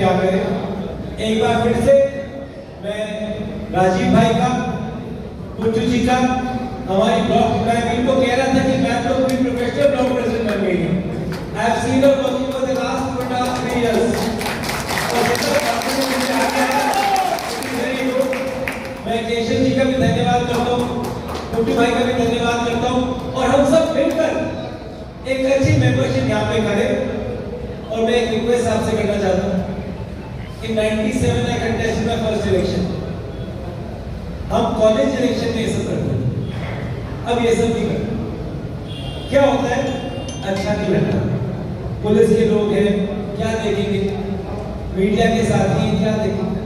क्या करें एक बार फिर से मैं राजीव भाई का पुच्चू जी का, हमारी ब्लॉक मैं इनको कह रहा था कि मैं तो पूरी प्रोफेशनल ब्लॉक प्रेसिडेंट बन गई हूँ। I have seen her working for the last two and half three years और जितना काफ़ी मुझे आ गया वेरी गुड मैं केशव जी का भी धन्यवाद करता हूँ पुट्टू भाई का भी धन्यवाद करता हूँ। और हम सब मिलकर एक अच्छी मेंबरशिप यहाँ पे करें और मैं एक रिक्वेस्ट आपसे करना चाहता हूँ। In 97 I contested my first election हम कॉलेज इलेक्शन में ये सब करते हैं। अब ये सब नहीं करते क्या होता है? अच्छा नहीं लगता। पुलिस के लोग हैं, क्या देखेंगे? मीडिया के साथी हैं, क्या देखेंगे?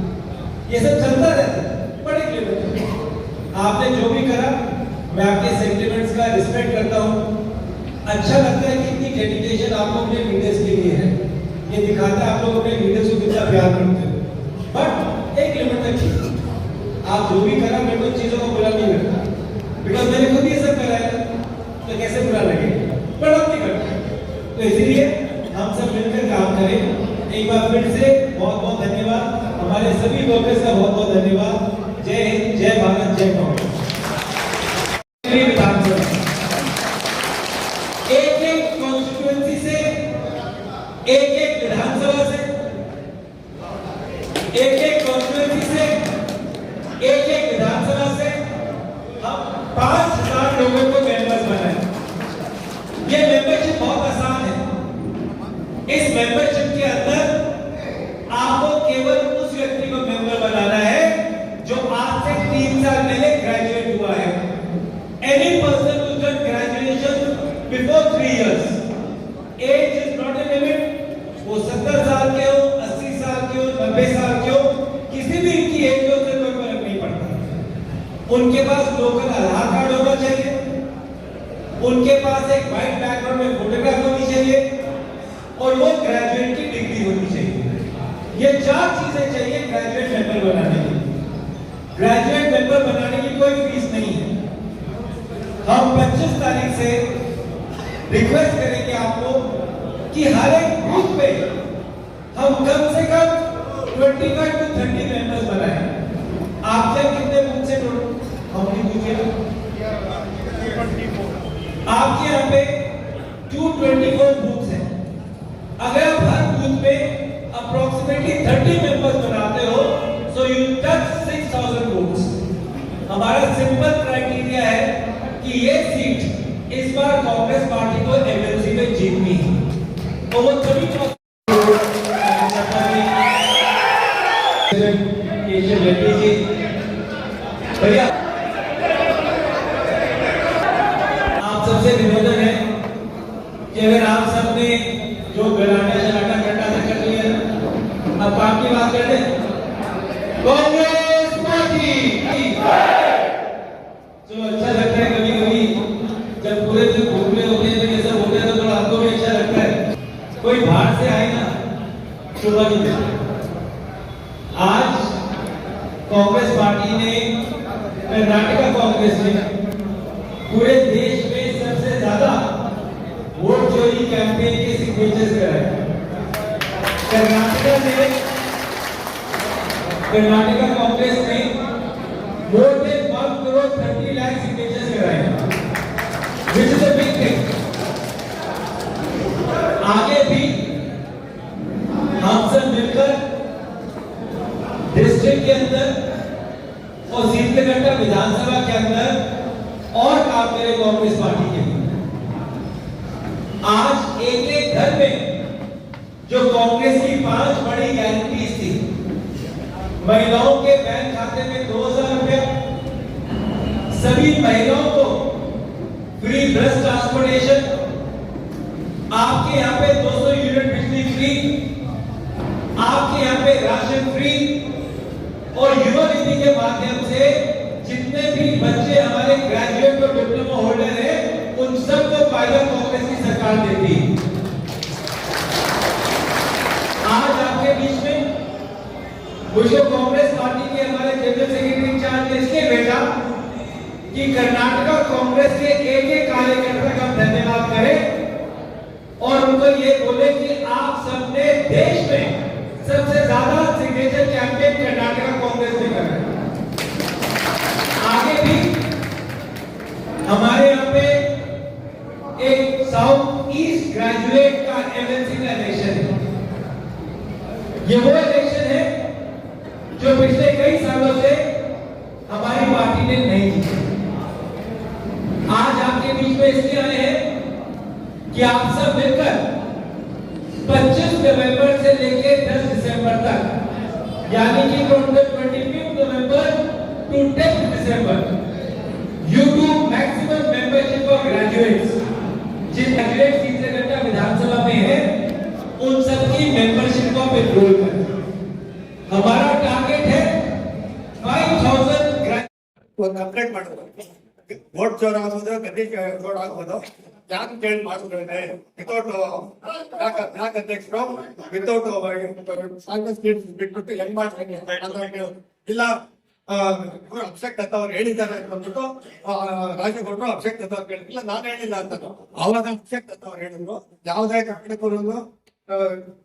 ये सब चलता रहता है, बड़े लिमिट में। आपने जो भी करा, मैं आपके सेंटिमेंट्स का रिस्पेक्ट करता हूँ। अच्छा लगता है कि इतनी डेडिकेशन आप लोग अपने लीडर्स के लिए है। ये दिखाता है आप लोग अपने लीडर्स को कितना प्यार करते हो। बट एक लिमिट तक ठीक आप जो भी करा, मैं कुछ चीज़ों को बुरा नहीं करता। बिकॉज़ मैंने खुद ये सब करा है तो कैसे बुरा लगे पर अब नहीं करता तो इसलिए हम सब मिलकर काम करें। एक बार फिर से बहुत बहुत धन्यवाद। हमारे सभी वर्कर्स का बहुत बहुत धन्यवाद। जय हिंद, जय भारत, जय कांग्रेस विधानसभा एक एक कॉन्स्टिट्यूएंसी से एक एक विधानसभा से एक एक कॉन्स्टिट्यूएंसी से एक एक विधानसभा से हम पाँच हज़ार लोगों को मेंबर्स बनाए ये मेंबरशिप बहुत आसान है इस मेंबरशिप के अंदर आपको केवल उस व्यक्ति को मेंबर बनाना है जो आज से तीन साल पहले ग्रेजुएट हुआ है any person who's done graduation before three years. Age is not a limit. वो सत्तर साल के हो, अस्सी साल के हो, नब्बे साल के हो, किसी भी इनकी एज में उससे कोई फ़र्क नहीं पड़ता उनके पास लोकल आधार कार्ड होना चाहिए उनके पास एक वाइट बैकग्राउंड में फोटोग्राफ होनी चाहिए और वो ग्रेजुएट की डिग्री होनी चाहिए ये चार चीज़ें चाहिए ग्रेजुएट मेंबर बनाने के लिए। ग्रेजुएट मेंबर बनाने की कोई फ़ीस नहीं है। हम 25 तारीख से रिक्वेस्ट करेंगे आपको कि हर एक बूथ पे हम कम से कम 25 टू 30 मेंबर्स बनाएँ। आपके कितने बूथ से हम नहीं पूछे आपके यहाँ पे 224 बूथ हैं। अगर आप हर बूथ पे अप्रोक्सीमेटली 30 मेंबर्स बनाते हो सो यू टच 6000 वोट्स हमारा सिंपल क्राइटेरिया है कि ये सीट इस बार कांग्रेस पार्टी को एमएलसी में जीतनी है। तो वो सभी केशव रेड्डी जी भैया कर्नाटका कांग्रेस ने more than one crore thirty lakh signatures कराए। विच इज़ बिग थिंग आगे भी हम सब मिलकर डिस्ट्रिक्ट के अंदर और सीतलकंडा विधानसभा के अंदर और काम मेरे कांग्रेस पार्टी के। आज एक एक घर में जो कांग्रेस की पाँच बड़ी गारंटीज थी। महिलाओं के बैंक खाते में दो हज़ार रुपया। सभी महिलाओं को फ्री बस ट्रांसपोर्टेशन आपके यहाँ पे 200 यूनिट बिजली फ्री आपके यहाँ पे राशन फ्री और युवा निधि के माध्यम से जितने भी बच्चे हमारे ग्रेजुएट और डिप्लोमा होल्डर हैं, उन सबको फ़ायदा कांग्रेस की सरकार देती है आज आपके बीच में मुझे कांग्रेस पार्टी के हमारे जनरल सेक्रेटरी इंचार्ज ने इसलिए भेजा कि कर्नाटका कांग्रेस के एक एक कार्यकर्ता का धन्यवाद करें और उनको ये बोले कि आप सबने देश में सबसे ज़्यादा सिग्नेचर कैंपेन कर्नाटका कांग्रेस में कर आगे भी हमारे यहाँ पे एक साउथ ईस्ट ग्रेजुएट का एमएलसी का इलेक्शन है। ये वो इलेक्शन जो पिछले कई सालों से हमारी पार्टी ने नहीं जीती। आज आपके बीच में इसलिए आए हैं कि आप सब मिलकर 25 नवंबर से लेकर 10 दिसंबर तक, यानी कि 25 November to 10 December you do maximum membership of graduates Jin graduate seat विधानसभा में है, उन सबकी मेंबरशिप को एनरोल करें। ವೋಟ್ ಚೋರ್ ಆಗೋದು ಗದ್ದೆ ಚೋರ್ ಆಗೋದು ಯಾಕೆ ಚೇಂಜ್ ಮಾಡಿದ್ರೆ ವಿತೌಟ್ ಬ್ಲಾಕ್ ಅಧ್ಯಕ್ಷರು ವಿತೌಟ್ ಕಾಂಗ್ರೆಸ್ ಬಿಟ್ಬಿಟ್ಟು ಹೆಂಗ್ ಮಾಡ್ತಾರೆ ಅಂತ ಇಲ್ಲ ಇವರು ದತ್ತ ಅವ್ರು ಹೇಳಿದ್ದಾರೆ ಅಂತ ಅಂದ್ಬಿಟ್ಟು ರಾಜೇಗೌಡರು ಅಭಿಷೇಕ್ ಅಂತ ಅವ್ರು ಹೇಳಿಲ್ಲ ನಾನು ಹೇಳಿಲ್ಲ ಅಂತ ಅವಾಗ ದತ್ತ ಅವ್ರು ಹೇಳಿದ್ರು. ಯಾವುದೇ ಕಾರಣಕ್ಕೂ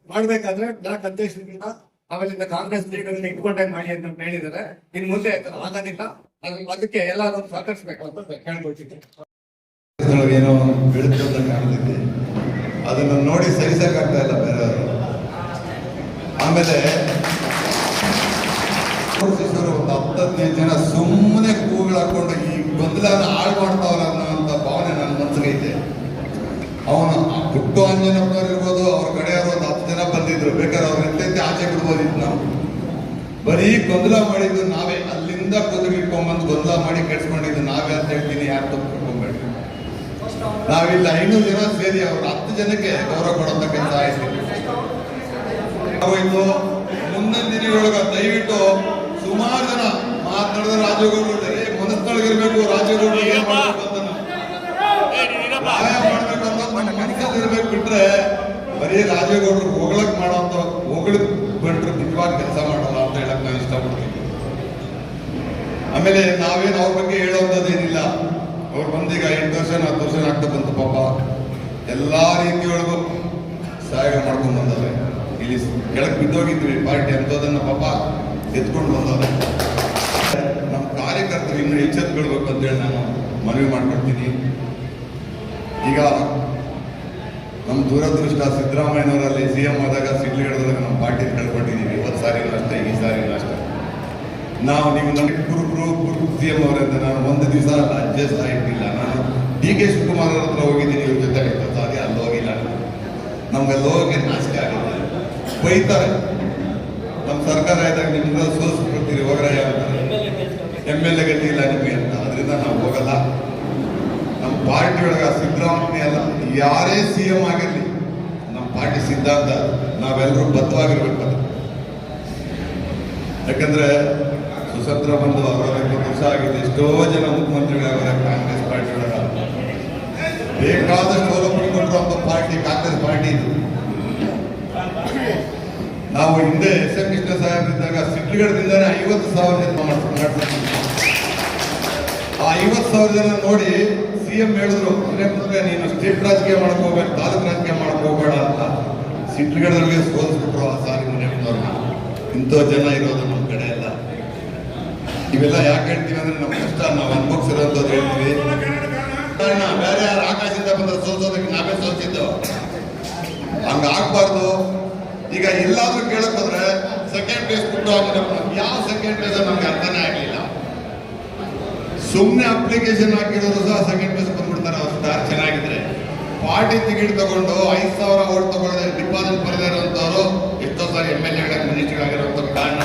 ಮಾಡ್ಬೇಕಾದ್ರೆ ಬ್ಲಾಕ್ ಅಧ್ಯಕ್ಷರಿಂದ ಆಮೇಲೆ ಕಾಂಗ್ರೆಸ್ ಲೀಡರ್ ಇಟ್ಕೊಂಡೇ ಮಾಡಿ ಅಂತ ಹೇಳಿದ್ದಾರೆ. ಇನ್ ಮುಂದೆ ಆಗೋದಿಲ್ಲ ಅದಕ್ಕೆ ಎಲ್ಲರೂ ಸಹಕರಿಸಬೇಕು ಅಂತ ಕೇಳ್ಕೊಳ್ತೀನಿ ಏನೋ ಬೆಳೆದು ಅಂತ ಕಾಣ್ತಿದೆ ಅದನ್ನು ನೋಡಿ ಸಹಿಸಕ್ಕಾಗ್ತಾ ಇಲ್ಲ ಬೇರೆಯವರು. ಆಮೇಲೆ ಒಂದು ಹತ್ತದೈದು ಜನ ಸುಮ್ಮನೆ ಕೂಗಳು ಹಾಕೊಂಡು ಈ ಗೊಂದಲನ ಹಾಳು ಮಾಡ್ತಾವಲ್ಲ ಅನ್ನೋ ಭಾವನೆ ನನ್ನ ಮನಸ್ಸಿಗೆ ಐತೆ. ಅವನು ಹುಟ್ಟು ಅಂಜನಪ್ಪನವ್ರು ಇರ್ಬೋದು, ಅವ್ರ ಕಡೆಯವರು ಒಂದು ಹತ್ತು ಜನ ಬಂದಿದ್ರು. ಬೇಕಾದ್ರೆ ಅವ್ರ ಎಂತೆ ಆಚೆ ಬಿಡ್ಬೋದಿತ್ತು ನಾವು. ಬರೀ ಗೊಂದಲ ಮಾಡಿದ್ದು ನಾವೇ ಅಲ್ಲಿಂದ ಕುದುರೆ ಇಟ್ಕೊಂಡ್ಬಂದು ಗೊಂದಲ ಮಾಡಿ ಕೆಡ್ಸ್ಕೊಂಡಿದ್ದು ನಾವೇ ಅಂತ ಹೇಳ್ತೀನಿ, ಯಾರು ತಪ್ಪು ತಿಳ್ಕೊಂಬೇಡಿ. ನಾವಿಲ್ಲ ಐನೂರು ಜನ ಸೇರಿ ಅವ್ರ ಹತ್ತು ಜನಕ್ಕೆ ಗೌರವ ಕೊಡಂತ ಕೆಲಸ ಆಯ್ತು ನಾವು ಇನ್ನು ಮುಂದಿನ ದಿನಗಳೊಳಗ ದಯವಿಟ್ಟು ಸುಮಾರು ಜನ ಮಾತನಾಡಿದ ರಾಜಗೌಡರು ಮನಸ್ಸೊಳಗಿರ್ಬೇಕು ರಾಜಗೌಡರು ಮಾಡ್ಬೇಕು ಅಂತ ನಾವು. ಮಾಡ್ಬೇಕು ಬಿಟ್ರೆ ಬರೀ ರಾಜಗೌಡರು ಹೋಗ್ಲಕ್ ಮಾಡೋ ಹೋಗ್ಲಿಕ್ ಬಿಟ್ರೆ ನಿಜವಾಗಿ ಕೆಲಸ ಮಾಡಲ್ಲ ಅಂತ ಹೇಳಕ್ ನಾನು ಇಷ್ಟಪಡ್ತೀನಿ ಆಮೇಲೆ ನಾವೇನು ಅವ್ರ ಬಗ್ಗೆ ಹೇಳೋಂಥದ್ದೇನಿಲ್ಲ ಅವ್ರು ಬಂದೀಗ ಎಂಟು ವರ್ಷ ಹತ್ತು ವರ್ಷ ಆಗ್ತಾ ಬಂತು ಪಾಪ. ಎಲ್ಲ ರೀತಿಯೊಳಗೂ ಸಹಾಯ ಮಾಡ್ಕೊಂಡು ಬಂದವ್ರೆ. ಇಲ್ಲಿ ಕೆಳಗೆ ಬಿದ್ದೋಗಿದ್ವಿ ಪಾರ್ಟಿ ಅಂತದನ್ನ ಪಾಪ ಎತ್ಕೊಂಡು ಬಂದವ್ರೆ. ನಮ್ಮ ಕಾರ್ಯಕರ್ತರು ಇನ್ನು ಎಚ್ಚೆತ್ಕೊಳ್ಬೇಕು ಅಂತೇಳಿ ನಾನು ಮನವಿ ಮಾಡ್ಕೊಡ್ತೀನಿ. ಈಗ ನಮ್ಮ ದುರದೃಷ್ಟ ಸಿದ್ದರಾಮಯ್ಯನವರಲ್ಲಿ ಸಿ ಎಂ ಆದಾಗ ಸಿಡ್ಲಿ ಹಿಡಿದಾಗ ನಮ್ಮ ಪಾರ್ಟಿ ಕಳ್ಕೊಂಡಿದ್ದೀವಿ ಇವತ್ತು ಸಾರಿ ಅಷ್ಟೇ, ಈ ಸಾರಿ ಅಷ್ಟೇ. ನಾವು ನೀವು ನನಗೆ ಗುರು ಗುರು ಸಿ ಎಂ ಅವರಿಂದ ನಾನು ಒಂದು ದಿವಸ ಅಡ್ಜಸ್ಟ್ ಆಗಿಟ್ಟಿಲ್ಲ ನಾನು ಡಿ ಕೆ ಶಿವಕುಮಾರ್ ಹತ್ರ ಹೋಗಿದ್ದೀನಿ, ಇವ್ರ ಜೊತೆ ಸಾರಿ, ಅಲ್ಲಿ ಹೋಗಿಲ್ಲ ನಮ್ಗೆ ಅಲ್ಲಿ ಹೋಗಿ ನಾಚಿಕೆ ಆಗಿದೆ ಬೈತಾರೆ. ನಮ್ಮ ಸರ್ಕಾರ ಇದ್ದಾಗ ನಿಮ್ಗೆ ಸೋಲಿಸ್ಬಿಡ್ತೀರಿ ಹೋಗ್ರಯ್ಯ ಅಂತಾರೆ ಎಂ ಎಲ್ ಎ ಗತಿ ಇಲ್ಲ ನಿಮಗೆ ಅಂತ. ಅದರಿಂದ ನಾವು ಹೋಗಲ್ಲ. ನಮ್ಮ ಪಾರ್ಟಿ ಒಳಗೆ ಸಿದ್ದರಾಮಯ್ಯ ಅಲ್ಲ, ಯಾರೇ ಸಿ ಎಂ ಆಗಿರಲಿ, ನಮ್ಮ ಪಾರ್ಟಿ ಸಿದ್ಧಾಂತ ನಾವೆಲ್ಲರೂ ಬದ್ಧವಾಗಿರ್ಬೇಕು. ಅದು ಯಾಕಂದ್ರೆ ಸುಸಂತ್ರ ಬಂದು ಅರವತ್ತು ವರ್ಷ ಆಗಿದೆ ಎಷ್ಟೋ ಜನ ಮುಖ್ಯಮಂತ್ರಿಗಳಾಗಿದ್ದಾರೆ ಕಾಂಗ್ರೆಸ್ ಪಾರ್ಟಿ ಬೇಕಾದಷ್ಟು ಕೊಟ್ಟಿರುವಂತ ಪಾರ್ಟಿ, ಕಾಂಗ್ರೆಸ್ ಪಾರ್ಟಿ ಇದು. ನಾವು ಹಿಂದೆ ಎಸ್ ಎಂ ಕೃಷ್ಣ ಸಾಹೇಬ್ ಇದ್ದಾಗ ಸಿಡ್ಲುಗಡದಿಂದಾನೆ ಐವತ್ತು ಸಾವಿರ ಜನ ಮಾಡ್ಕೊಂಡು ಆ ಐವತ್ತು ಸಾವಿರ ಜನ ನೋಡಿ ಸಿ ಎಂ ಹೇಳಿದ್ರು ನೀನು ಸ್ಟೇಟ್ ರಾಜಕೀಯ ಮಾಡಕ್ ಹೋಗ್ಬೇಕು ತಾಲೂಕು ರಾಜಕೀಯ ಮಾಡಕ್ ಹೋಗ್ಬೇಡ ಅಂತ. ಸಿಡ್ಲುಗಡದೊಳಗೆ ಸೋಲಿಸ್ಬಿಟ್ರು ಆ ಸಾರಿ ಮುನಿಯಪ್ಪನವ್ರನ್ನ ಇಂಥ ಜನ ಇರೋದು ನಮ್ಮ ಕಡೆ ಎಲ್ಲ ಇವೆಲ್ಲ ಯಾಕೆ ಹೇಳ್ತೀವಿ ಅಂದ್ರೆ ನಮ್ಮ ಕಷ್ಟ ನಾವು ಅನುಭವಿಸಿರೋಂಥದ್ದು ಹೇಳ್ತೀವಿ. ಬೇರೆ ಯಾರು ಆಕಾಶದಿಂದ ಬಂದ್ರೆ ಸೋಸೋದಕ್ಕೆ ನಾವೇ ಸೋಲ್ಸಿದ್ದು. ಹಂಗ ಆಗ್ಬಾರ್ದು. ಈಗ ಎಲ್ಲಾದ್ರೂ ಕೇಳಕ್ ಹೋದ್ರೆ ಸೆಕೆಂಡ್ ಪ್ಲೇಸ್ ಕೊಟ್ಟು ಯಾವ ಸೆಕೆಂಡ್ ಪ್ಲೇಸ್ ನಮ್ಗೆ ಅರ್ಥನೇ ಆಗ್ಲಿಲ್ಲ. ಸುಮ್ಮನೆ ಅಪ್ಲಿಕೇಶನ್ ಹಾಕಿರೋರು ಸಹ ಸೆಕೆಂಡ್ ಪ್ಲೇಸ್ ಬಂದ್ಬಿಡ್ತಾರೆ. ಅವ್ರು ಸ್ಟಾರ್ ಚೆನ್ನಾಗಿದ್ರೆ. ಪಾರ್ಟಿ ಟಿಕೆಟ್ ತಗೊಂಡು ಐದು ಸಾವಿರ ಓಟ್ ತಗೊಳ್ಳದೆ ಡಿಪಾಸಿಟ್ ಬರದೇ ಇರುವಂತವ್ರು ಎಷ್ಟೋ ಸಾರಿ ಎಂ ಎಲ್ ಎ ಮಿನಿಸ್ಟರ್ ಆಗಿರುವಂತ ಕಾರಣ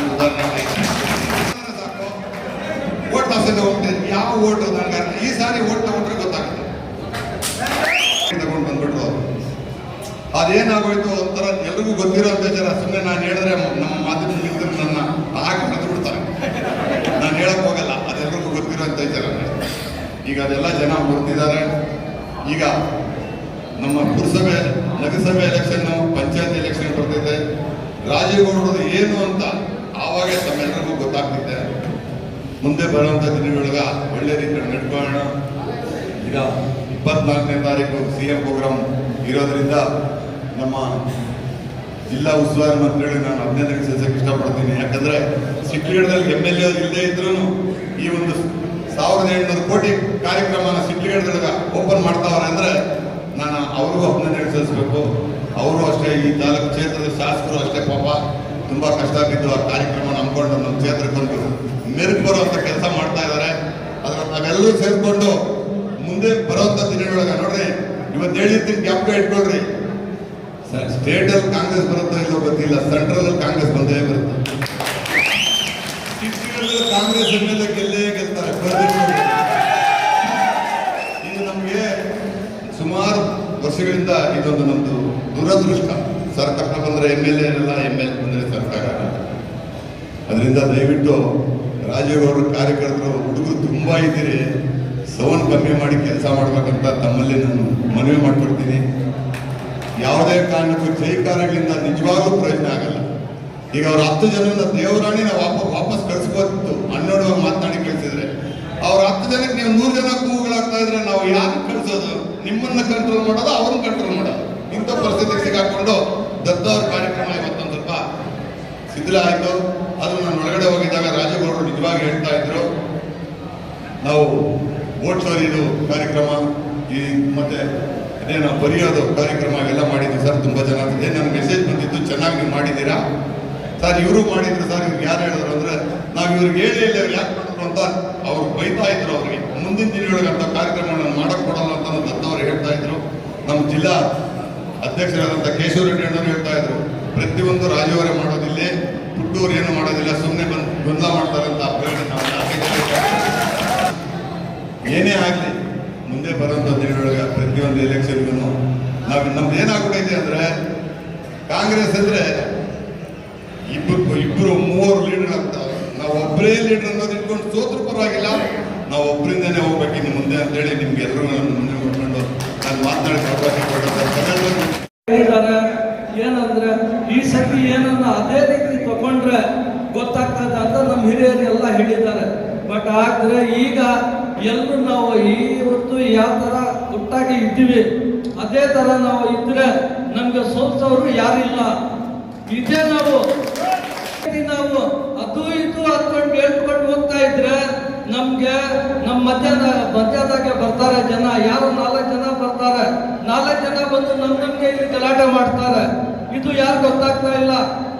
ಹೋಗ್ತಿದ್ರು ಯಾವ ಓಟು ನನಗೆ ಈ ಸಾರಿ ಓಟ್ ತಗೊಂಡ್ರೆ ಗೊತ್ತಾಗುತ್ತೆ. ತಗೊಂಡು ಬಂದ್ಬಿಟ್ರು ಅದೇನಾಗೋಯ್ತು ಒಂಥರ ಎಲ್ರಿಗೂ ಗೊತ್ತಿರೋ ಜನ ಸುಮ್ಮನೆ ನಾನು ಹೇಳಿದ್ರೆ ನಮ್ಮ ಮಾತಿನ ನಿಲ್ದ್ರೆ ನನ್ನ ಹಾಕಿ ಹೊಡೆದು ಬಿಡ್ತಾರೆ. ನಾನು ಹೇಳಕ್ ಹೋಗಲ್ಲ. ಅದೆಲ್ಲರಿಗೂ ಗೊತ್ತಿರೋಂಥ ಜನ ಈಗ ಅದೆಲ್ಲ ಜನ ಬರ್ತಿದ್ದಾರೆ ಈಗ ನಮ್ಮ ಪುರಸಭೆ, ನಗರಸಭೆ ಎಲೆಕ್ಷನ್ ಪಂಚಾಯತ್ ಎಲೆಕ್ಷನ್ ಬರ್ತಿದೆ. ಗೌಡರು ಏನು ಅಂತ ಆವಾಗ ತಮ್ಮೆಲ್ಲರಿಗೂ ಗೊತ್ತಾಗ್ತಿದೆ. ಮುಂದೆ ಬರುವಂತ ದಿನಗಳೊಳಗ ಒಳ್ಳೆ ರೀತಿಯಲ್ಲಿ ನಡ್ಕೊಳ್ಳೋಣ ಈಗ ಇಪ್ಪತ್ನಾಲ್ಕನೇ ತಾರೀಕು ಸಿ ಎಂ ಪ್ರೋಗ್ರಾಮ್ ಇರೋದ್ರಿಂದ ನಮ್ಮ ಜಿಲ್ಲಾ ಉಸ್ತುವಾರಿ ಮಂತ್ರಿಗಳಿಗೆ ನಾನು ಅಭಿನಂದನೆ ಸಲ್ಲಿಸಕ್ಕೆ ಇಷ್ಟಪಡ್ತೀನಿ. ಯಾಕಂದ್ರೆ ಸಿಕ್ಕಿಗಡದಲ್ಲಿ ಎಂ ಎಲ್ ಎ ಇಲ್ಲದೇ ಇದ್ರೂ ಈ ಒಂದು ಸಾವಿರದ ಎಂಟುನೂರು ಕೋಟಿ ಕಾರ್ಯಕ್ರಮನ ಸಿಕ್ಕಿಗಡದೊಳಗೆ ಓಪನ್ ಮಾಡ್ತಾವ್ರೆ ಅಂದ್ರೆ ನಾನು ಅವ್ರಿಗೂ ಅಭಿನಂದನೆ ಸಲ್ಲಿಸಬೇಕು. ಅವರು ಅಷ್ಟೇ ಈ ತಾಲೂಕು ಕ್ಷೇತ್ರದ ಶಾಸಕರು ಅಷ್ಟೇ ಪಾಪ. ತುಂಬಾ ಕಷ್ಟ ಬಿದ್ದು ಆ ಕಾರ್ಯಕ್ರಮ ನಂಬ್ಕೊಂಡು ನಮ್ಮ ಕ್ಷೇತ್ರಕ್ಕೆ ಮೆರುಗು ಬರುವಂತ ಕೆಲಸ ಮಾಡ್ತಾ ಇದ್ದಾರೆ. ಅದ್ರ ನಾವೆಲ್ಲರೂ ಸೇರಿಕೊಂಡು ಮುಂದೆ ಬರುವಂತ ದಿನಗಳೊಳಗೆ ನೋಡ್ರಿ, ಇವತ್ತು ಹೇಳಿರ್ತೀನಿ ಜ್ಞಾಪಕ ಇಟ್ಕೊಳ್ರಿ. ಸ್ಟೇಟ್ ಅಲ್ಲಿ ಕಾಂಗ್ರೆಸ್ ಬರುತ್ತೋ ಇಲ್ಲೋ ಗೊತ್ತಿಲ್ಲ ಸೆಂಟ್ರಲ್ ಕಾಂಗ್ರೆಸ್ ಬಂದೇ ಬರುತ್ತೆ. ಕಾಂಗ್ರೆಸ್ ಎಂ ಎಲ್ ಎ ಗೆಲ್ಲೇ ಗೆಲ್ತಾರೆ ಇದು ನಮಗೆ ಸುಮಾರು ವರ್ಷಗಳಿಂದ ಇದೊಂದು ನಮ್ದು ದುರದೃಷ್ಟ. ಸರ್ಕಾರ ಬಂದ್ರೆ ಎಂ ಎಲ್ ಎ ಎಲ್ಲ ಎಂ ಎಲ್ ಬಂದ್ರೆ ಸರ್ಕಾರ ಅದರಿಂದ ದಯವಿಟ್ಟು ರಾಜೇಗೌಡರ ಕಾರ್ಯಕರ್ತರು ಹುಡುಗರು ತುಂಬ ಇದ್ದೀರಿ. ಸೌನ್ ಕಮ್ಮಿ ಮಾಡಿ ಕೆಲಸ ಮಾಡ್ಬೇಕಂತ ತಮ್ಮಲ್ಲಿ ನಾನು ಮನವಿ ಮಾಡ್ಕೊಡ್ತೀನಿ. ಯಾವುದೇ ಕಾರಣಕ್ಕೂ ಜೈಕಾರಗಳಿಂದ ನಿಜವಾಗ್ಲೂ ಪ್ರಯತ್ನ ಆಗಲ್ಲ. ಈಗ ಅವ್ರ ಹತ್ತು ಜನನ ದೇವರಾಣಿ ನಾವು ವಾಪಸ್ ವಾಪಸ್ ಕಳಿಸ್ಬೋದಿತ್ತು ಹನ್ನೆರಡು ಮಾತನಾಡಿ ಕಳಿಸಿದ್ರೆ. ಅವ್ರ ಹತ್ತು ಜನಕ್ಕೆ ನೀವು ನೂರು ಜನ ಕೂಗುಗಳಾಗ್ತಾ ಇದ್ರೆ ನಾವು ಯಾರು ಕಳಿಸೋದು? ನಿಮ್ಮನ್ನ ಕಂಟ್ರೋಲ್ ಮಾಡೋದು? ಅವ್ರನ್ನ ಕಂಟ್ರೋಲ್ ಮಾಡೋದು? ಇಂಥ ಪರಿಸ್ಥಿತಿಗೆ ಸಿಗಾಕೊಂಡು ದತ್ತವ್ರ ಕಾರ್ಯಕ್ರಮ ಸ್ವಲ್ಪ ಶಿಥಿಲ ಆಯಿತು. ಅದು ನಾನು ಒಳಗಡೆ ಹೋಗಿದ್ದಾಗ ರಾಜೇಗೌಡರು ನಿಜವಾಗಿ ಹೇಳ್ತಾ ಇದ್ರು, ನಾವು ಓಟ್ ಚೋರಿದು ಕಾರ್ಯಕ್ರಮ, ಈ ಮತ್ತೆ ನಾವು ಬರೆಯೋದು ಕಾರ್ಯಕ್ರಮ ಎಲ್ಲ ಮಾಡಿದ್ವಿ ಸರ್, ತುಂಬಾ ಚೆನ್ನಾಗಿದೆ ನನ್ನ ಮೆಸೇಜ್ ಬಂದಿತ್ತು, ಚೆನ್ನಾಗಿ ನೀವು ಮಾಡಿದ್ದೀರಾ? ಸರ್, ಇವರು ಮಾಡಿದ್ರು ಸರ್ ಇವ್ರಿಗೆ ಯಾರು ಹೇಳಿದ್ರು ಅಂದ್ರೆ, ನಾವು ಇವ್ರಿಗೆ ಹೇಳಿ ಇಲ್ಲ ಇವ್ರು ಯಾಕೆ ಮಾಡಿದ್ರು ಅಂತ ಅವ್ರು ಬೈತಾ ಇದ್ರು ಅವ್ರಿಗೆ. ಮುಂದಿನ ದಿನಗಳಿಗೆ ಅಂತ ಕಾರ್ಯಕ್ರಮಗಳನ್ನು ಮಾಡಕ್ ಕೊಡಲ್ಲ ಅಂತ ದತ್ತವರು ಹೇಳ್ತಾ ಇದ್ರು. ನಮ್ಮ ಜಿಲ್ಲಾ ಅಧ್ಯಕ್ಷರಾದಂಥ ಕೇಶವ ರೆಡ್ಡಿ ಅಣ್ಣವರು ಹೇಳ್ತಾ ಇದ್ರು. ಪ್ರತಿಯೊಂದು ರಾಜವರೇ ಮಾಡೋದಿಲ್ಲ ಪುಟ್ಟೂರು ಏನು ಮಾಡೋದಿಲ್ಲ ಸುಮ್ಮನೆ ಬಂದು ಗೊಂದಲ ಮಾಡ್ತಾರೆ ಅಂತ ಇದ್ದಾರೆ. ಏನೇ ಆಗಲಿ, ಮುಂದೆ ಬರೋಂಥ ದಿನದೊಳಗೆ ಪ್ರತಿಯೊಂದು ಎಲೆಕ್ಷನ್ಗೂ ನಾವು ನಮ್ದು ಏನಾಗ್ಬಿಟ್ಟೈತೆ ಅಂದ್ರೆ, ಕಾಂಗ್ರೆಸ್ ಅಂದ್ರೆ ಇಬ್ಬರು ಇಬ್ಬರು ಮೂವರು ಲೀಡರ್ ಆಗ್ತಾವೆ ನಾವು ಒಬ್ಬರೇ ಲೀಡರ್ ಅನ್ನೋದು ಇಟ್ಕೊಂಡು ಸೋತ್ರ ಪರವಾಗಿಲ್ಲ. ನಾವು ಒಬ್ಬರಿಂದನೇ ಹೋಗ್ಬೇಕು ಇನ್ನು ಮುಂದೆ ಅಂತೇಳಿ ನಿಮ್ಗೆ ಎಲ್ಲರೂ ನಾನು ಮುಂದೆ ಮಾಡ್ಕೊಂಡು ನಾನು ಮಾತನಾಡಿ ಅವಕಾಶ ಏನಂದ್ರೆ ಈ ಸತಿ ಏನನ್ನ ಅದೇ ರೀತಿ ತಗೊಂಡ್ರೆ ಗೊತ್ತಾಗ್ತದೆ. ಅಂತ ನಮ್ಮ ಹಿರಿಯರು ಎಲ್ಲ ಹೇಳಿದ್ದಾರೆ. ಬಟ್ ಆದ್ರೆ ಈಗ ಎಲ್ಲರೂ ನಾವು ಇವತ್ತು ಯಾವ ತರ ಒಟ್ಟಾಗಿ ಇದ್ದೀವಿ, ಅದೇ ತರ ನಾವು ಇದ್ರೆ ನಮ್ಗೆ ಸೋಲ್ಸೋರು ಯಾರಿಲ್ಲ. ಇದೇ ನಾವು. ನಾವು ಅದು ಇದು ಅಂದ್ಕೊಂಡು ಹೇಳ್ಕೊಂಡು ಹೋಗ್ತಾ ಇದ್ರೆ ನಮ್ಗೆ ನಮ್ಮ ಮಧ್ಯದ ಮಧ್ಯದಾಗೆ ಬರ್ತಾರೆ ಜನ. ಯಾರು ನಾಲ್ಕು ಜನ ಬರ್ತಾರೆ. ನಾಲ್ಕು ಜನ ಬಂದು ನಮ್ ನಮ್ಗೆ ಇಲ್ಲಿ ಗಲಾಟೆ ಮಾಡ್ತಾರೆ. ಇದು ಯಾರು ಗೊತ್ತಾಗ್ತಾ ಇಲ್ಲ.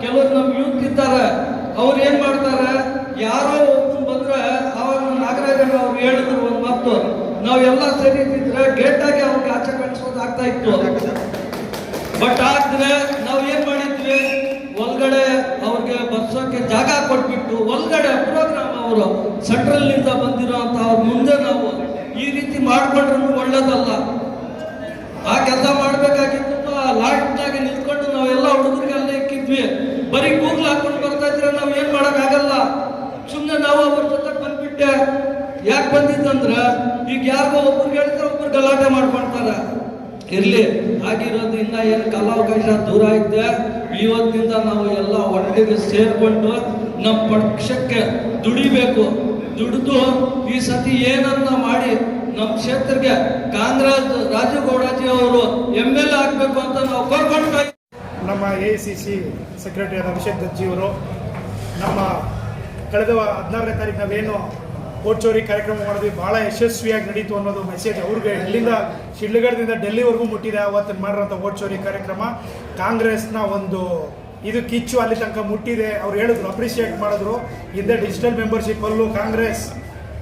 ಕೆಲವರು ನಮ್ ಯೂತ್ ಇದ್ದಾರೆ. ಅವ್ರು ಏನ್ ಮಾಡ್ತಾರೆ? ಯಾರೋ ಒಬ್ರು ಬಂದ್ರೆ ಅವಾಗ ನಾಗರಾಜ ಅವ್ರು ಹೇಳಿದ್ರು ಒಂದ್ ಮಾತು. ನಾವೆಲ್ಲ ಸರಿ ಇದ್ದಿದ್ರೆ ಗೇಟ್ ಆಗಿ ಅವ್ರಿಗೆ ಆಚೆ ಕಳ್ಸೋದಾಗ್ತಾ ಇತ್ತು. ಬಟ್ ಆದ್ರೆ ನಾವ್ ಏನ್ ಮಾಡಿದ್ವಿ? ಒಳಗಡೆ ಅವ್ರಿಗೆ ಬರ್ಸೋಕೆ ಜಾಗ ಕೊಟ್ಬಿಟ್ಟು ಒಳಗಡೆ ಪ್ರೋಗ್ರಾಮ್ ಅವರು ಸೆಂಟ್ರಲ್ನಿಂದ ಬಂದಿರೋ ಅವ್ರ ಮುಂದೆ ನಾವು ಈ ರೀತಿ ಮಾಡ್ಕೊಂಡ್ರು ಒಳ್ಳೇದಲ್ಲ. ಆ ಕೆಲಸ ಮಾಡ್ಬೇಕಾಗಿತ್ತು ಲಾಟ್ನಾಗೆ ನಿಂತ್ಕೊಂಡು ನಾವೆಲ್ಲ ಹುಡುಗರಿಗೆ ಅಲ್ಲೇ ಇಕ್ಕಿದ್ವಿ ಬರೀ ಗೂಗ್ಲ್ ಹಾಕೊಂಡು ಬರ್ತಾ ಇದ್ರೆ ನಾವು ಏನ್ ಮಾಡಕ್ ಆಗಲ್ಲ. ಸುಮ್ನೆ ನಾವು ಅವ್ರ ಜೊತೆ ಬಂದ್ಬಿಟ್ಟೆ. ಯಾಕೆ ಬಂದಿದ್ದಂದ್ರ, ಈಗ ಯಾರಿಗೋ ಒಬ್ರಿಗೆ ಹೇಳಿದ್ರೆ ಒಬ್ರು ಗಲಾಟೆ ಮಾಡ್ಕೊಳ್ತಾರ. ಇರ್ಲಿ ಆಗಿರೋದ್ರಿಂದ ಏನು ಕಾಲಾವಕಾಶ ದೂರ ಐತೆ. ಇವತ್ತಿಂದ ನಾವು ಎಲ್ಲ ಒಟ್ಟಿಗೆ ಸೇರ್ಕೊಂಡು ನಮ್ಮ ಪಕ್ಷಕ್ಕೆ ದುಡಿಬೇಕು. ದುಡಿದು ಈ ಸತಿ ಏನನ್ನ ಮಾಡಿ ನಮ್ಮ ಕ್ಷೇತ್ರಕ್ಕೆ ಕಾಂಗ್ರೆಸ್ ರಾಜಗೌಡಾಜಿ ಅವರು ಎಂ ಎಲ್ ಆಗ್ಬೇಕು ಅಂತ ನಾವು ಕೋರ್ಕೊಳ್ತಾ. ನಮ್ಮ ಎ ಸಿ ಸಿ ಸೆಕ್ರೆಟರಿ ಆದ ಅಭಿಷೇಕ್ ದಜ್ಜಿಯವರು ನಮ್ಮ ಕಳೆದ ಹದಿನಾರನೇ ತಾರೀಕು ನಾವೇನು ಓಟ್ಚೋರಿ ಚೋರಿ ಕಾರ್ಯಕ್ರಮ ಮಾಡಿದ್ವಿ ಭಾಳ ಯಶಸ್ವಿಯಾಗಿ ನಡೀತು ಅನ್ನೋದು ಮೆಸೇಜ್ ಅವ್ರಿಗೆ ಇಲ್ಲಿಂದ ಶಿಡ್ಲಗಡದಿಂದ ಡೆಲ್ಲಿವರೆಗೂ ಮುಟ್ಟಿದೆ, ಅವತ್ತು ಮಾಡಿರೋಂಥ ಓಟ್ಚೋರಿ ಚೋರಿ ಕಾರ್ಯಕ್ರಮ. ಕಾಂಗ್ರೆಸ್ನ ಒಂದು ಇದು ಕಿಚ್ಚು ಅಲ್ಲಿ ತನಕ ಮುಟ್ಟಿದೆ, ಅವ್ರು ಹೇಳಿದ್ರು ಅಪ್ರಿಷಿಯೇಟ್ ಮಾಡಿದ್ರು. ಹಿಂದೆ ಡಿಜಿಟಲ್ ಮೆಂಬರ್ಶಿಪ್ಪಲ್ಲೂ ಕಾಂಗ್ರೆಸ್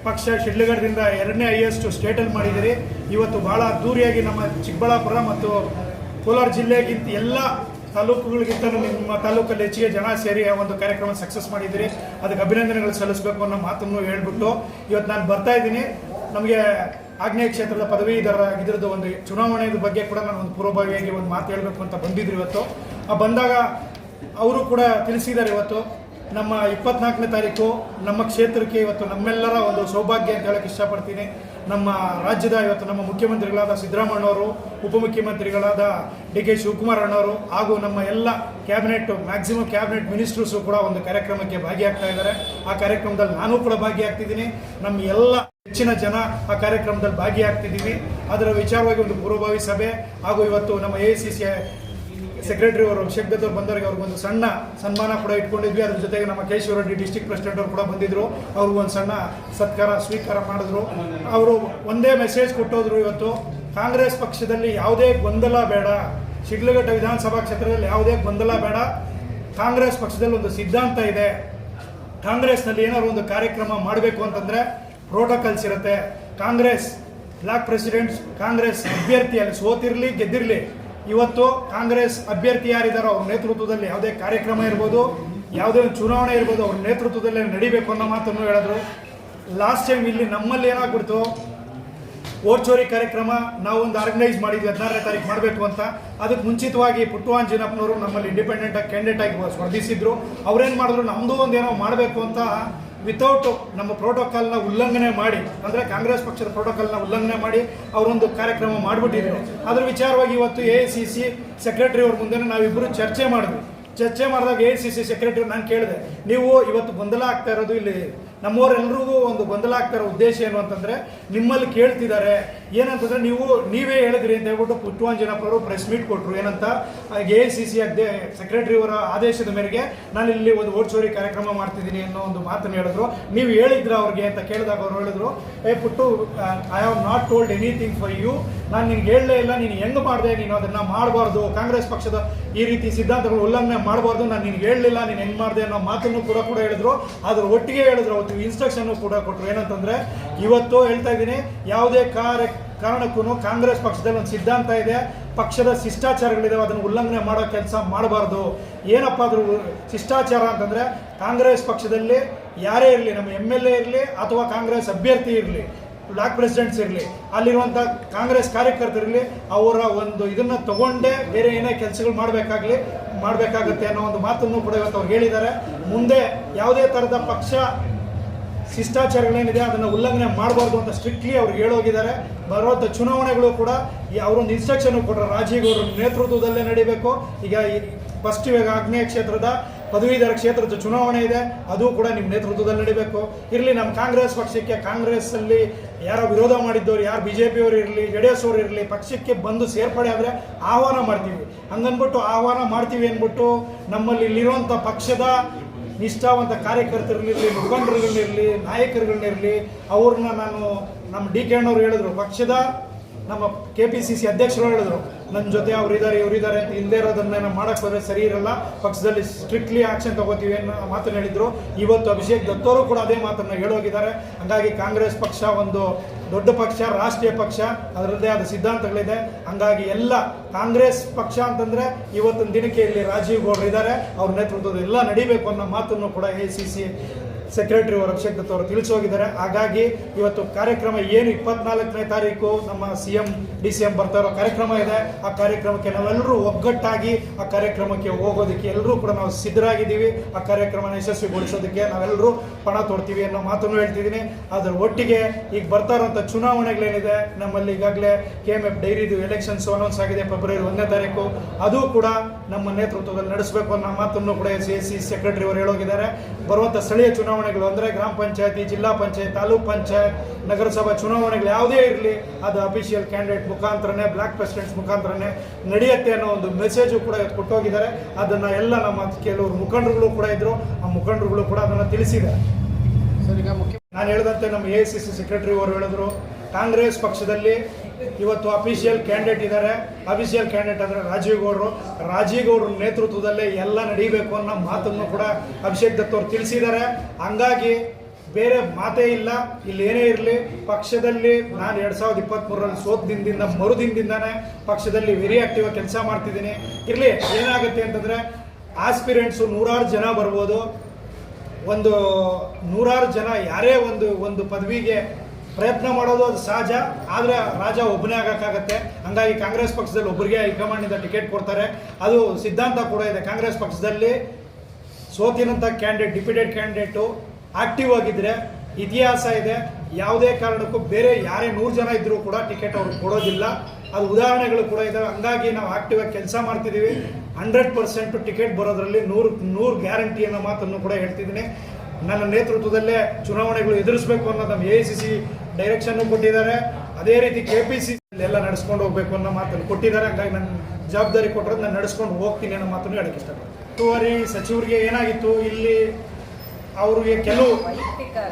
ಪಕ್ಷ ಶಿಡ್ಲಗಡದಿಂದ ಎರಡನೇ ಹೈಯೆಸ್ಟ್ ಸ್ಟೇಟಲ್ಲಿ ಮಾಡಿದಿರಿ ಇವತ್ತು ಭಾಳ ಅದ್ದೂರಿಯಾಗಿ ನಮ್ಮ ಚಿಕ್ಕಬಳ್ಳಾಪುರ ಮತ್ತು ಕೋಲಾರ ಜಿಲ್ಲೆಗಿಂತ ಎಲ್ಲ ತಾಲೂಕುಗಳಿಗಿಂತ ನಿಮ್ಮ ತಾಲೂಕಲ್ಲಿ ಹೆಚ್ಚಿಗೆ ಜನ ಸೇರಿ ಒಂದು ಕಾರ್ಯಕ್ರಮ ಸಕ್ಸಸ್ ಮಾಡಿದ್ದೀರಿ. ಅದಕ್ಕೆ ಅಭಿನಂದನೆಗಳು ಸಲ್ಲಿಸಬೇಕು ಅನ್ನೋ ಮಾತನ್ನು ಹೇಳ್ಬಿಟ್ಟು ಇವತ್ತು ನಾನು ಬರ್ತಾ ಇದ್ದೀನಿ. ನಮಗೆ ಆಗ್ನೇಯ ಕ್ಷೇತ್ರದ ಪದವೀಧರ ಇದ್ರದ್ದು ಒಂದು ಚುನಾವಣೆಯ ಬಗ್ಗೆ ಕೂಡ ನಾನು ಒಂದು ಪೂರ್ವಭಾವಿಯಾಗಿ ಒಂದು ಮಾತು ಹೇಳಬೇಕು ಅಂತ ಬಂದಿದ್ರು ಇವತ್ತು. ಆ ಬಂದಾಗ ಅವರು ಕೂಡ ತಿಳಿಸಿದ್ದಾರೆ ಇವತ್ತು, ನಮ್ಮ ಇಪ್ಪತ್ನಾಲ್ಕನೇ ತಾರೀಕು ನಮ್ಮ ಕ್ಷೇತ್ರಕ್ಕೆ ಇವತ್ತು ನಮ್ಮೆಲ್ಲರ ಒಂದು ಸೌಭಾಗ್ಯ ಅಂತ ಹೇಳಕ್ಕೆ ಇಷ್ಟಪಡ್ತೀನಿ. ನಮ್ಮ ರಾಜ್ಯದ ಇವತ್ತು ನಮ್ಮ ಮುಖ್ಯಮಂತ್ರಿಗಳಾದ ಸಿದ್ದರಾಮಣ್ಣವರು ಉಪಮುಖ್ಯಮಂತ್ರಿಗಳಾದ ಡಿ ಕೆ ಶಿವಕುಮಾರ್ ಅಣ್ಣವರು ಹಾಗೂ ನಮ್ಮ ಎಲ್ಲ ಕ್ಯಾಬಿನೆಟ್, ಮ್ಯಾಕ್ಸಿಮಮ್ ಕ್ಯಾಬಿನೆಟ್ ಮಿನಿಸ್ಟರ್ಸು ಕೂಡ ಒಂದು ಕಾರ್ಯಕ್ರಮಕ್ಕೆ ಭಾಗಿಯಾಗ್ತಾ ಇದ್ದಾರೆ. ಆ ಕಾರ್ಯಕ್ರಮದಲ್ಲಿ ನಾನು ಕೂಡ ಭಾಗಿಯಾಗ್ತಿದ್ದೀನಿ. ನಮ್ಮ ಎಲ್ಲ ಹೆಚ್ಚಿನ ಜನ ಆ ಕಾರ್ಯಕ್ರಮದಲ್ಲಿ ಭಾಗಿಯಾಗ್ತಿದ್ದೀವಿ. ಅದರ ವಿಚಾರವಾಗಿ ಒಂದು ಪೂರ್ವಭಾವಿ ಸಭೆ ಹಾಗೂ ಇವತ್ತು ನಮ್ಮ ಎ ಸಿ ಸಿ ಸೆಕ್ರೆಟರಿ ಅವರು ಅಭಿಷೇಕ್ ದತ್ ಅವ್ರು ಬಂದವರಿಗೆ ಅವ್ರಿಗೆ ಒಂದು ಸಣ್ಣ ಸನ್ಮಾನ ಕೂಡ ಇಟ್ಕೊಂಡಿದ್ವಿ. ಅದ್ರ ಜೊತೆಗೆ ನಮ್ಮ ಕೇಶವ ರೆಡ್ಡಿ ಡಿಸ್ಟಿಕ್ ಪ್ರೆಸಿಡೆಂಟ್ ಅವರು ಕೂಡ ಬಂದಿದ್ರು. ಅವ್ರಿಗೆ ಒಂದು ಸಣ್ಣ ಸತ್ಕಾರ, ಸ್ವೀಕಾರ ಮಾಡಿದ್ರು. ಅವರು ಒಂದೇ ಮೆಸೇಜ್ ಕೊಟ್ಟೋದ್ರು ಇವತ್ತು. ಕಾಂಗ್ರೆಸ್ ಪಕ್ಷದಲ್ಲಿ ಯಾವುದೇ ಗೊಂದಲ ಬೇಡ. ಶಿಡ್ಲಘಟ್ಟ ವಿಧಾನಸಭಾ ಕ್ಷೇತ್ರದಲ್ಲಿ ಯಾವುದೇ ಗೊಂದಲ ಬೇಡ. ಕಾಂಗ್ರೆಸ್ ಪಕ್ಷದಲ್ಲಿ ಒಂದು ಸಿದ್ಧಾಂತ ಇದೆ. ಕಾಂಗ್ರೆಸ್ನಲ್ಲಿ ಏನಾದ್ರು ಒಂದು ಕಾರ್ಯಕ್ರಮ ಮಾಡಬೇಕು ಅಂತಂದ್ರೆ ಪ್ರೋಟೋಕಾಲ್ಸ್ ಇರುತ್ತೆ. ಕಾಂಗ್ರೆಸ್ ಬ್ಲಾಕ್ ಪ್ರೆಸಿಡೆಂಟ್ಸ್ ಕಾಂಗ್ರೆಸ್ ಅಭ್ಯರ್ಥಿ ಅಲ್ಲಿ ಸೋತಿರ್ಲಿ, ಗೆದ್ದಿರಲಿ. ಇವತ್ತು ಕಾಂಗ್ರೆಸ್ ಅಭ್ಯರ್ಥಿ ಯಾರಿದ್ದಾರೋ ಅವ್ರ ನೇತೃತ್ವದಲ್ಲಿ ಯಾವುದೇ ಕಾರ್ಯಕ್ರಮ ಇರ್ಬೋದು, ಯಾವುದೇ ಒಂದು ಚುನಾವಣೆ ಇರ್ಬೋದು ಅವ್ರ ನೇತೃತ್ವದಲ್ಲೇ ನಡಿಬೇಕು ಅನ್ನೋ ಮಾತನ್ನು ಹೇಳಿದ್ರು. ಲಾಸ್ಟ್ ಟೈಮ್ ಇಲ್ಲಿ ನಮ್ಮಲ್ಲಿ ಏನಾಗ್ಬಿಡ್ತು? ಓಟ್ ಚೋರಿ ಕಾರ್ಯಕ್ರಮ ನಾವು ಒಂದು ಆರ್ಗನೈಸ್ ಮಾಡಿದ್ವಿ, ಹದಿನಾರನೇ ತಾರೀಕು ಮಾಡಬೇಕು ಅಂತ. ಅದಕ್ಕೆ ಮುಂಚಿತವಾಗಿ ಪುಟ್ಟವಾಂಜಿನಪ್ಪನವರು ನಮ್ಮಲ್ಲಿ ಇಂಡಿಪೆಂಡೆಂಟ್ ಆಗಿ ಕ್ಯಾಂಡಿಡೇಟ್ ಆಗಿ ಸ್ಪರ್ಧಿಸಿದ್ರು. ಅವ್ರೇನು ಮಾಡಿದ್ರು? ನಮ್ಮದು ಒಂದು ಏನೋ ಮಾಡಬೇಕು ಅಂತ ವಿತೌಟ್ ನಮ್ಮ ಪ್ರೋಟೋಕಾಲ್ನ ಉಲ್ಲಂಘನೆ ಮಾಡಿ, ಅಂದರೆ ಕಾಂಗ್ರೆಸ್ ಪಕ್ಷದ ಪ್ರೋಟೋಕಾಲ್ನ ಉಲ್ಲಂಘನೆ ಮಾಡಿ ಅವರೊಂದು ಕಾರ್ಯಕ್ರಮ ಮಾಡಿಬಿಟ್ಟಿದ್ರು. ಅದರ ವಿಚಾರವಾಗಿ ಇವತ್ತು ಎ ಸಿ ಸಿ ಸೆಕ್ರೆಟರಿ ಅವ್ರ ಮುಂದೆ ನಾವಿಬ್ಬರು ಚರ್ಚೆ ಮಾಡಿದ್ವಿ. ಚರ್ಚೆ ಮಾಡಿದಾಗ ಎ ಸಿ ಸಿ ಸೆಕ್ರೆಟರಿ ನಾನು ಕೇಳಿದೆ, ನೀವು ಇವತ್ತು ಗೊಂದಲ ಆಗ್ತಾ ಇರೋದು ಇಲ್ಲಿ ನಮ್ಮವರೆಲ್ಲರಿಗೂ ಒಂದು ಗೊಂದಲ ಆಗ್ತಾ ಇರೋ ಉದ್ದೇಶ ಏನು ಅಂತಂದರೆ, ನಿಮ್ಮಲ್ಲಿ ಕೇಳ್ತಿದ್ದಾರೆ ಏನಂತಂದ್ರೆ ನೀವು, ನೀವೇ ಹೇಳಿದ್ರಿ ಅಂತ ಹೇಳ್ಬಿಟ್ಟು ಪುಟ್ಟವಾಂಜನಪ್ಪರು ಪ್ರೆಸ್ ಮೀಟ್ ಕೊಟ್ಟರು ಏನಂತ? ಎ ಸಿ ಸಿ ಅಧ್ಯಕ್ಷ ಸೆಕ್ರೆಟರಿ ಅವರ ಆದೇಶದ ಮೇರೆಗೆ ನಾನು ಇಲ್ಲಿ ಒಂದು ಓಟ್ ಚೋರಿ ಕಾರ್ಯಕ್ರಮ ಮಾಡ್ತಿದ್ದೀನಿ ಅನ್ನೋ ಒಂದು ಮಾತನ್ನು ಹೇಳಿದ್ರು. ನೀವು ಹೇಳಿದ್ರ ಅವ್ರಿಗೆ ಅಂತ ಕೇಳಿದಾಗ ಅವ್ರು ಹೇಳಿದ್ರು, ಏ ಪುಟ್ಟು I have not told anything for you ನಾನು ನಿನ್ಗೆ ಹೇಳಲೇ ಇಲ್ಲ. ನೀನು ಹೆಂಗ್ ಮಾಡಿದೆ? ನೀನು ಅದನ್ನ ಮಾಡಬಾರ್ದು. ಕಾಂಗ್ರೆಸ್ ಪಕ್ಷದ ಈ ರೀತಿ ಸಿದ್ಧಾಂತಗಳು ಉಲ್ಲಂಘನೆ ಮಾಡಬಾರ್ದು. ನಾನು ನಿನ್ಗೆ ಹೇಳಲಿಲ್ಲ ನೀನು ಹೆಂಗ್ ಮಾಡಿದೆ? ಅನ್ನೋ ಮಾತನ್ನು ಕೂಡ ಕೂಡ ಹೇಳಿದ್ರು. ಅದ್ರ ಒಟ್ಟಿಗೆ ಹೇಳಿದ್ರು. ಅವತ್ತು ಇನ್ಸ್ಟ್ರಕ್ಷನ್ ಕೂಡ ಕೊಟ್ಟರು ಏನಂತಂದ್ರೆ, ಇವತ್ತು ಹೇಳ್ತಾ ಇದ್ದೀನಿ, ಯಾವುದೇ ಕಾರ್ಯ ಕಾರಣಕ್ಕೂ ಕಾಂಗ್ರೆಸ್ ಪಕ್ಷದಲ್ಲಿ ಒಂದು ಸಿದ್ಧಾಂತ ಇದೆ. ಪಕ್ಷದ ಶಿಷ್ಟಾಚಾರಗಳಿದಾವೆ, ಅದನ್ನು ಉಲ್ಲಂಘನೆ ಮಾಡೋ ಕೆಲಸ ಮಾಡಬಾರ್ದು. ಏನಪ್ಪ ಅದ್ರ ಶಿಷ್ಟಾಚಾರ ಅಂತಂದರೆ ಕಾಂಗ್ರೆಸ್ ಪಕ್ಷದಲ್ಲಿ ಯಾರೇ ಇರಲಿ, ನಮ್ಮ ಎಂ ಎಲ್ ಎ ಇರಲಿ ಅಥವಾ ಕಾಂಗ್ರೆಸ್ ಅಭ್ಯರ್ಥಿ ಇರಲಿ, ಬ್ಲಾಕ್ ಪ್ರೆಸಿಡೆಂಟ್ಸ್ ಇರಲಿ ಅಲ್ಲಿರುವಂಥ ಕಾಂಗ್ರೆಸ್ ಕಾರ್ಯಕರ್ತರಿರಲಿ ಅವರ ಒಂದು ಇದನ್ನು ತಗೊಂಡೇ ಬೇರೆ ಏನೇ ಕೆಲಸಗಳು ಮಾಡಬೇಕಾಗಲಿ, ಮಾಡಬೇಕಾಗುತ್ತೆ ಅನ್ನೋ ಒಂದು ಮಾತನ್ನು ಕೂಡ ಇವತ್ತು ಅವ್ರು ಹೇಳಿದ್ದಾರೆ. ಮುಂದೆ ಯಾವುದೇ ಥರದ ಪಕ್ಷ ಶಿಷ್ಟಾಚಾರಗಳೇನಿದೆ ಅದನ್ನು ಉಲ್ಲಂಘನೆ ಮಾಡಬಾರ್ದು ಅಂತ ಸ್ಟ್ರಿಕ್ಟ್ಲಿ ಅವ್ರು ಹೇಳೋಗಿದ್ದಾರೆ. ಬರುವಂಥ ಚುನಾವಣೆಗಳು ಕೂಡ ಈ ಅವರೊಂದು ಇನ್ಸ್ಟ್ರಕ್ಷನ್ ಕೊಟ್ಟರೆ ರಾಜೀವ್ ಅವರ ನೇತೃತ್ವದಲ್ಲೇ ನಡೀಬೇಕು. ಈಗ ಫಸ್ಟ್ ಇವಾಗ ಆಗ್ನೇಯ ಕ್ಷೇತ್ರದ, ಪದವೀಧರ ಕ್ಷೇತ್ರದ ಚುನಾವಣೆ ಇದೆ. ಅದು ಕೂಡ ನಿಮ್ಮ ನೇತೃತ್ವದಲ್ಲಿ ನಡೀಬೇಕು. ಇರಲಿ ನಮ್ಮ ಕಾಂಗ್ರೆಸ್ ಪಕ್ಷಕ್ಕೆ ಕಾಂಗ್ರೆಸ್ಸಲ್ಲಿ ಯಾರೋ ವಿರೋಧ ಮಾಡಿದ್ದವ್ರು, ಯಾರು ಬಿ ಜೆ ಪಿಯವರು ಇರಲಿ ಜೆ ಡಿ ಎಸ್ ಅವರು ಇರಲಿ, ಪಕ್ಷಕ್ಕೆ ಬಂದು ಸೇರ್ಪಡೆ ಆದರೆ ಆಹ್ವಾನ ಮಾಡ್ತೀವಿ. ಹಂಗನ್ಬಿಟ್ಟು ಆಹ್ವಾನ ಮಾಡ್ತೀವಿ ಅಂದ್ಬಿಟ್ಟು ನಮ್ಮಲ್ಲಿ ಇಲ್ಲಿರುವಂಥ ಪಕ್ಷದ ನಿಷ್ಠಾವಂತ ಕಾರ್ಯಕರ್ತರಲ್ಲಿರಲಿ ಮುಖಂಡರುಗಳನ್ನಿರಲಿ ನಾಯಕರುಗಳನ್ನಿರಲಿ ಅವ್ರನ್ನ ನಾನು ನಮ್ಮ ಡಿ ಕೆ ಅಣ್ಣವ್ರು ಹೇಳಿದ್ರು. ಪಕ್ಷದ ನಮ್ಮ ಕೆ ಪಿ ಸಿ ಸಿ ಅಧ್ಯಕ್ಷರು ಹೇಳಿದ್ರು ನನ್ನ ಜೊತೆ ಅವ್ರು ಇದ್ದಾರೆ ಇವ್ರು ಇದ್ದಾರೆ ಅಂತ ಇಲ್ಲದೆ ಇರೋದನ್ನ ಮಾಡಕ್ಕೆ ಹೋದ್ರೆ ಸರಿ ಇರಲ್ಲ. ಪಕ್ಷದಲ್ಲಿ ಸ್ಟ್ರಿಕ್ಟ್ಲಿ ಆಕ್ಷನ್ ತಗೋತೀವಿ ಅನ್ನೋ ಮಾತನ್ನು ಹೇಳಿದ್ರು. ಇವತ್ತು ಅಭಿಷೇಕ್ ದತ್ತವರು ಕೂಡ ಅದೇ ಮಾತನ್ನು ಹೇಳೋಗಿದ್ದಾರೆ. ಹಂಗಾಗಿ ಕಾಂಗ್ರೆಸ್ ಪಕ್ಷ ಒಂದು ದೊಡ್ಡ ಪಕ್ಷ, ರಾಷ್ಟ್ರೀಯ ಪಕ್ಷ, ಅದರದ್ದೇ ಆದ ಸಿದ್ಧಾಂತಗಳಿದೆ. ಹಂಗಾಗಿ ಎಲ್ಲ ಕಾಂಗ್ರೆಸ್ ಪಕ್ಷ ಅಂತಂದ್ರೆ ಇವತ್ತಿನ ದಿನಕ್ಕೆ ಇಲ್ಲಿ ರಾಜೀವ್ ಗೌಡ್ರು ಇದ್ದಾರೆ. ಅವ್ರ ನೇತೃತ್ವದಲ್ಲಿ ಎಲ್ಲ ನಡಿಬೇಕು ಅನ್ನೋ ಮಾತನ್ನು ಕೂಡ ಎ ಸಿ ಸಿ ಸೆಕ್ರೆಟರಿ ಅವರು ಅಭಿಷೇಕ್ ದತ್ ಅವರು ತಿಳಿಸೋಗಿದ್ದಾರೆ ಹಾಗಾಗಿ ಇವತ್ತು ಕಾರ್ಯಕ್ರಮ ಏನು ಇಪ್ಪತ್ನಾಲ್ಕನೇ ತಾರೀಕು ನಮ್ಮ C M D C M ಬರ್ತಾ ಇರೋ ಕಾರ್ಯಕ್ರಮ ಇದೆ. ಆ ಕಾರ್ಯಕ್ರಮಕ್ಕೆ ನಾವೆಲ್ಲರೂ ಒಗ್ಗಟ್ಟಾಗಿ ಆ ಕಾರ್ಯಕ್ರಮಕ್ಕೆ ಹೋಗೋದಕ್ಕೆ ಎಲ್ಲರೂ ಕೂಡ ನಾವು ಸಿದ್ಧರಾಗಿದ್ದೀವಿ. ಆ ಕಾರ್ಯಕ್ರಮನ ಯಶಸ್ವಿಗೊಳಿಸೋದಕ್ಕೆ ನಾವೆಲ್ಲರೂ ಪಣ ತೊಡ್ತೀವಿ ಅನ್ನೋ ಮಾತನ್ನು ಹೇಳ್ತಿದ್ದೀನಿ. ಅದರ ಒಟ್ಟಿಗೆ ಈಗ ಬರ್ತಾ ಇರೋಂಥ ಚುನಾವಣೆಗಳೇನಿದೆ, ನಮ್ಮಲ್ಲಿ ಈಗಾಗಲೇ ಕೆ ಎಂ ಎಫ್ ಡೈರಿದು ಎಲೆಕ್ಷನ್ಸ್ ಅನೌನ್ಸ್ ಆಗಿದೆ ಫೆಬ್ರವರಿ ಒಂದನೇ ತಾರೀಕು. ಅದು ಕೂಡ ನಮ್ಮ ನೇತೃತ್ವದಲ್ಲಿ ನಡೆಸಬೇಕು ಅನ್ನೋ ಮಾತನ್ನು ಕೂಡ ಸಿ ಎಸ್ ಸಿ ಸೆಕ್ರೆಟರಿ ಅವರು ಹೇಳೋಗಿದ್ದಾರೆ. ಬರುವಂಥ ಸ್ಥಳೀಯ ಚುನಾವಣೆಗಳು ಅಂದರೆ ಗ್ರಾಮ ಪಂಚಾಯತಿ ಜಿಲ್ಲಾ ಪಂಚಾಯತ್ ತಾಲೂಕ್ ಪಂಚಾಯತ್ ನಗರಸಭಾ ಚುನಾವಣೆಗಳು ಯಾವುದೇ ಇರಲಿ ಅದು ಅಫಿಷಿಯಲ್ ಕ್ಯಾಂಡಿಡೇಟ್ ಮುಖಾಂತರನೇ ಬ್ಲಾಕ್ ಪ್ರೆಸಿಡೆಂಟ್ಸ್ ಮುಖಾಂತರನೇ ನಡೆಯುತ್ತೆ ಅನ್ನೋ ಒಂದು ಮೆಸೇಜು ಕೂಡ ಕೊಟ್ಟೋಗಿದ್ದಾರೆ. ಅದನ್ನು ಎಲ್ಲ ನಮ್ಮ ಕೆಲವರು ಮುಖಂಡರುಗಳು ಕೂಡ ಇದ್ದರು ಆ ಮುಖಂಡರುಗಳು ಕೂಡ ಅದನ್ನು ಮುಖ್ಯ ನಾನು ಹೇಳಿದಂತೆ ನಮ್ಮ ಎ ಸಿ ಸಿ ಸೆಕ್ರೆಟರಿ ಅವರು ಹೇಳಿದ್ರು ಕಾಂಗ್ರೆಸ್ ಪಕ್ಷದಲ್ಲಿ ಇವತ್ತು ಅಫಿಷಿಯಲ್ ಕ್ಯಾಂಡಿಡೇಟ್ ಇದ್ದಾರೆ ಅಫಿಷಿಯಲ್ ಕ್ಯಾಂಡಿಡೇಟ್ ಅಂದರೆ ರಾಜೀವ್ ಗೌಡರು. ರಾಜೀವ್ ಗೌಡ್ರ ನೇತೃತ್ವದಲ್ಲೇ ಎಲ್ಲ ನಡೀಬೇಕು ಅನ್ನೋ ಮಾತನ್ನು ಕೂಡ ಅಭಿಷೇಕ್ ದತ್ ಅವರು ತಿಳಿಸಿದ್ದಾರೆ. ಹಂಗಾಗಿ ಬೇರೆ ಮಾತೇ ಇಲ್ಲ. ಇಲ್ಲಿ ಏನೇ ಇರಲಿ, ಪಕ್ಷದಲ್ಲಿ ನಾನು ಎರಡು ಸಾವಿರದ ಇಪ್ಪತ್ತ್ಮೂರರಲ್ಲಿ ಸೋತ್ ದಿನದಿಂದ ಮರುದಿನದಿಂದಾನೇ ಪಕ್ಷದಲ್ಲಿ ವೆರಿ ಆಕ್ಟಿವ್ ಕೆಲಸ ಮಾಡ್ತಿದ್ದೀನಿ. ಇರಲಿ, ಏನಾಗುತ್ತೆ ಅಂತಂದರೆ ಆಸ್ಪಿರೆಂಟ್ಸು ನೂರಾರು ಜನ ಬರ್ಬೋದು. ಒಂದು ನೂರಾರು ಜನ ಯಾರೇ ಒಂದು ಒಂದು ಪದವಿಗೆ ಪ್ರಯತ್ನ ಮಾಡೋದು ಅದು ಸಹಜ, ಆದರೆ ರಾಜ ಒಬ್ಬನೇ ಆಗೋಕ್ಕಾಗತ್ತೆ. ಹಂಗಾಗಿ ಕಾಂಗ್ರೆಸ್ ಪಕ್ಷದಲ್ಲಿ ಒಬ್ಬರಿಗೆ ಹೈಕಮಾಂಡಿಂದ ಟಿಕೆಟ್ ಕೊಡ್ತಾರೆ. ಅದು ಸಿದ್ಧಾಂತ ಕೂಡ ಇದೆ. ಕಾಂಗ್ರೆಸ್ ಪಕ್ಷದಲ್ಲಿ ಸೋತಿನಂಥ ಕ್ಯಾಂಡಿಡೇಟ್, ಡಿಪ್ಯೂಟೆಡ್ ಕ್ಯಾಂಡಿಡೇಟು ಆಕ್ಟಿವ್ ಆಗಿದ್ದರೆ ಇತಿಹಾಸ ಇದೆ. ಯಾವುದೇ ಕಾರಣಕ್ಕೂ ಬೇರೆ ಯಾರೇ ನೂರು ಜನ ಇದ್ದರೂ ಕೂಡ ಟಿಕೆಟ್ ಅವ್ರಿಗೆ ಕೊಡೋದಿಲ್ಲ. ಅದು ಉದಾಹರಣೆಗಳು ಕೂಡ ಇದ್ದಾವೆ ಹಂಗಾಗಿ ನಾವು ಆಕ್ಟಿವ್ ಆಗಿ ಕೆಲಸ ಮಾಡ್ತಿದ್ದೀವಿ. ಹಂಡ್ರೆಡ್ ಪರ್ಸೆಂಟ್ ಟಿಕೆಟ್ ಬರೋದ್ರಲ್ಲಿ ನೂರು ನೂರು ಗ್ಯಾರಂಟಿ ಅನ್ನೋ ಮಾತನ್ನು ಕೂಡ ಹೇಳ್ತಿದ್ದೀನಿ. ನನ್ನ ನೇತೃತ್ವದಲ್ಲೇ ಚುನಾವಣೆಗಳು ಎದುರಿಸಬೇಕು ಅನ್ನೋದು ನಮ್ಮ ಎ ಸಿ ಸಿ ಡೈರೆಕ್ಷನ್ನು ಕೊಟ್ಟಿದ್ದಾರೆ. ಅದೇ ರೀತಿ ಕೆ ಪಿ ಸಿ ಎಲ್ಲ ನಡೆಸ್ಕೊಂಡು ಹೋಗ್ಬೇಕು ಅನ್ನೋ ಮಾತನ್ನು ಕೊಟ್ಟಿದ್ದಾರೆ. ಹಂಗಾಗಿ ನನ್ನ ಜವಾಬ್ದಾರಿ ಕೊಟ್ಟರೆ ನಾನು ನಡೆಸ್ಕೊಂಡು ಹೋಗ್ತೀನಿ ಅನ್ನೋ ಮಾತನ್ನು ಹೇಳಕ್ಕೆ ಇಷ್ಟಪಡ್ತೀನಿ. ಉಸ್ತುವಾರಿ ಸಚಿವರಿಗೆ ಏನಾಗಿತ್ತು? ಇಲ್ಲಿ ಅವ್ರಿಗೆ ಕೆಲವು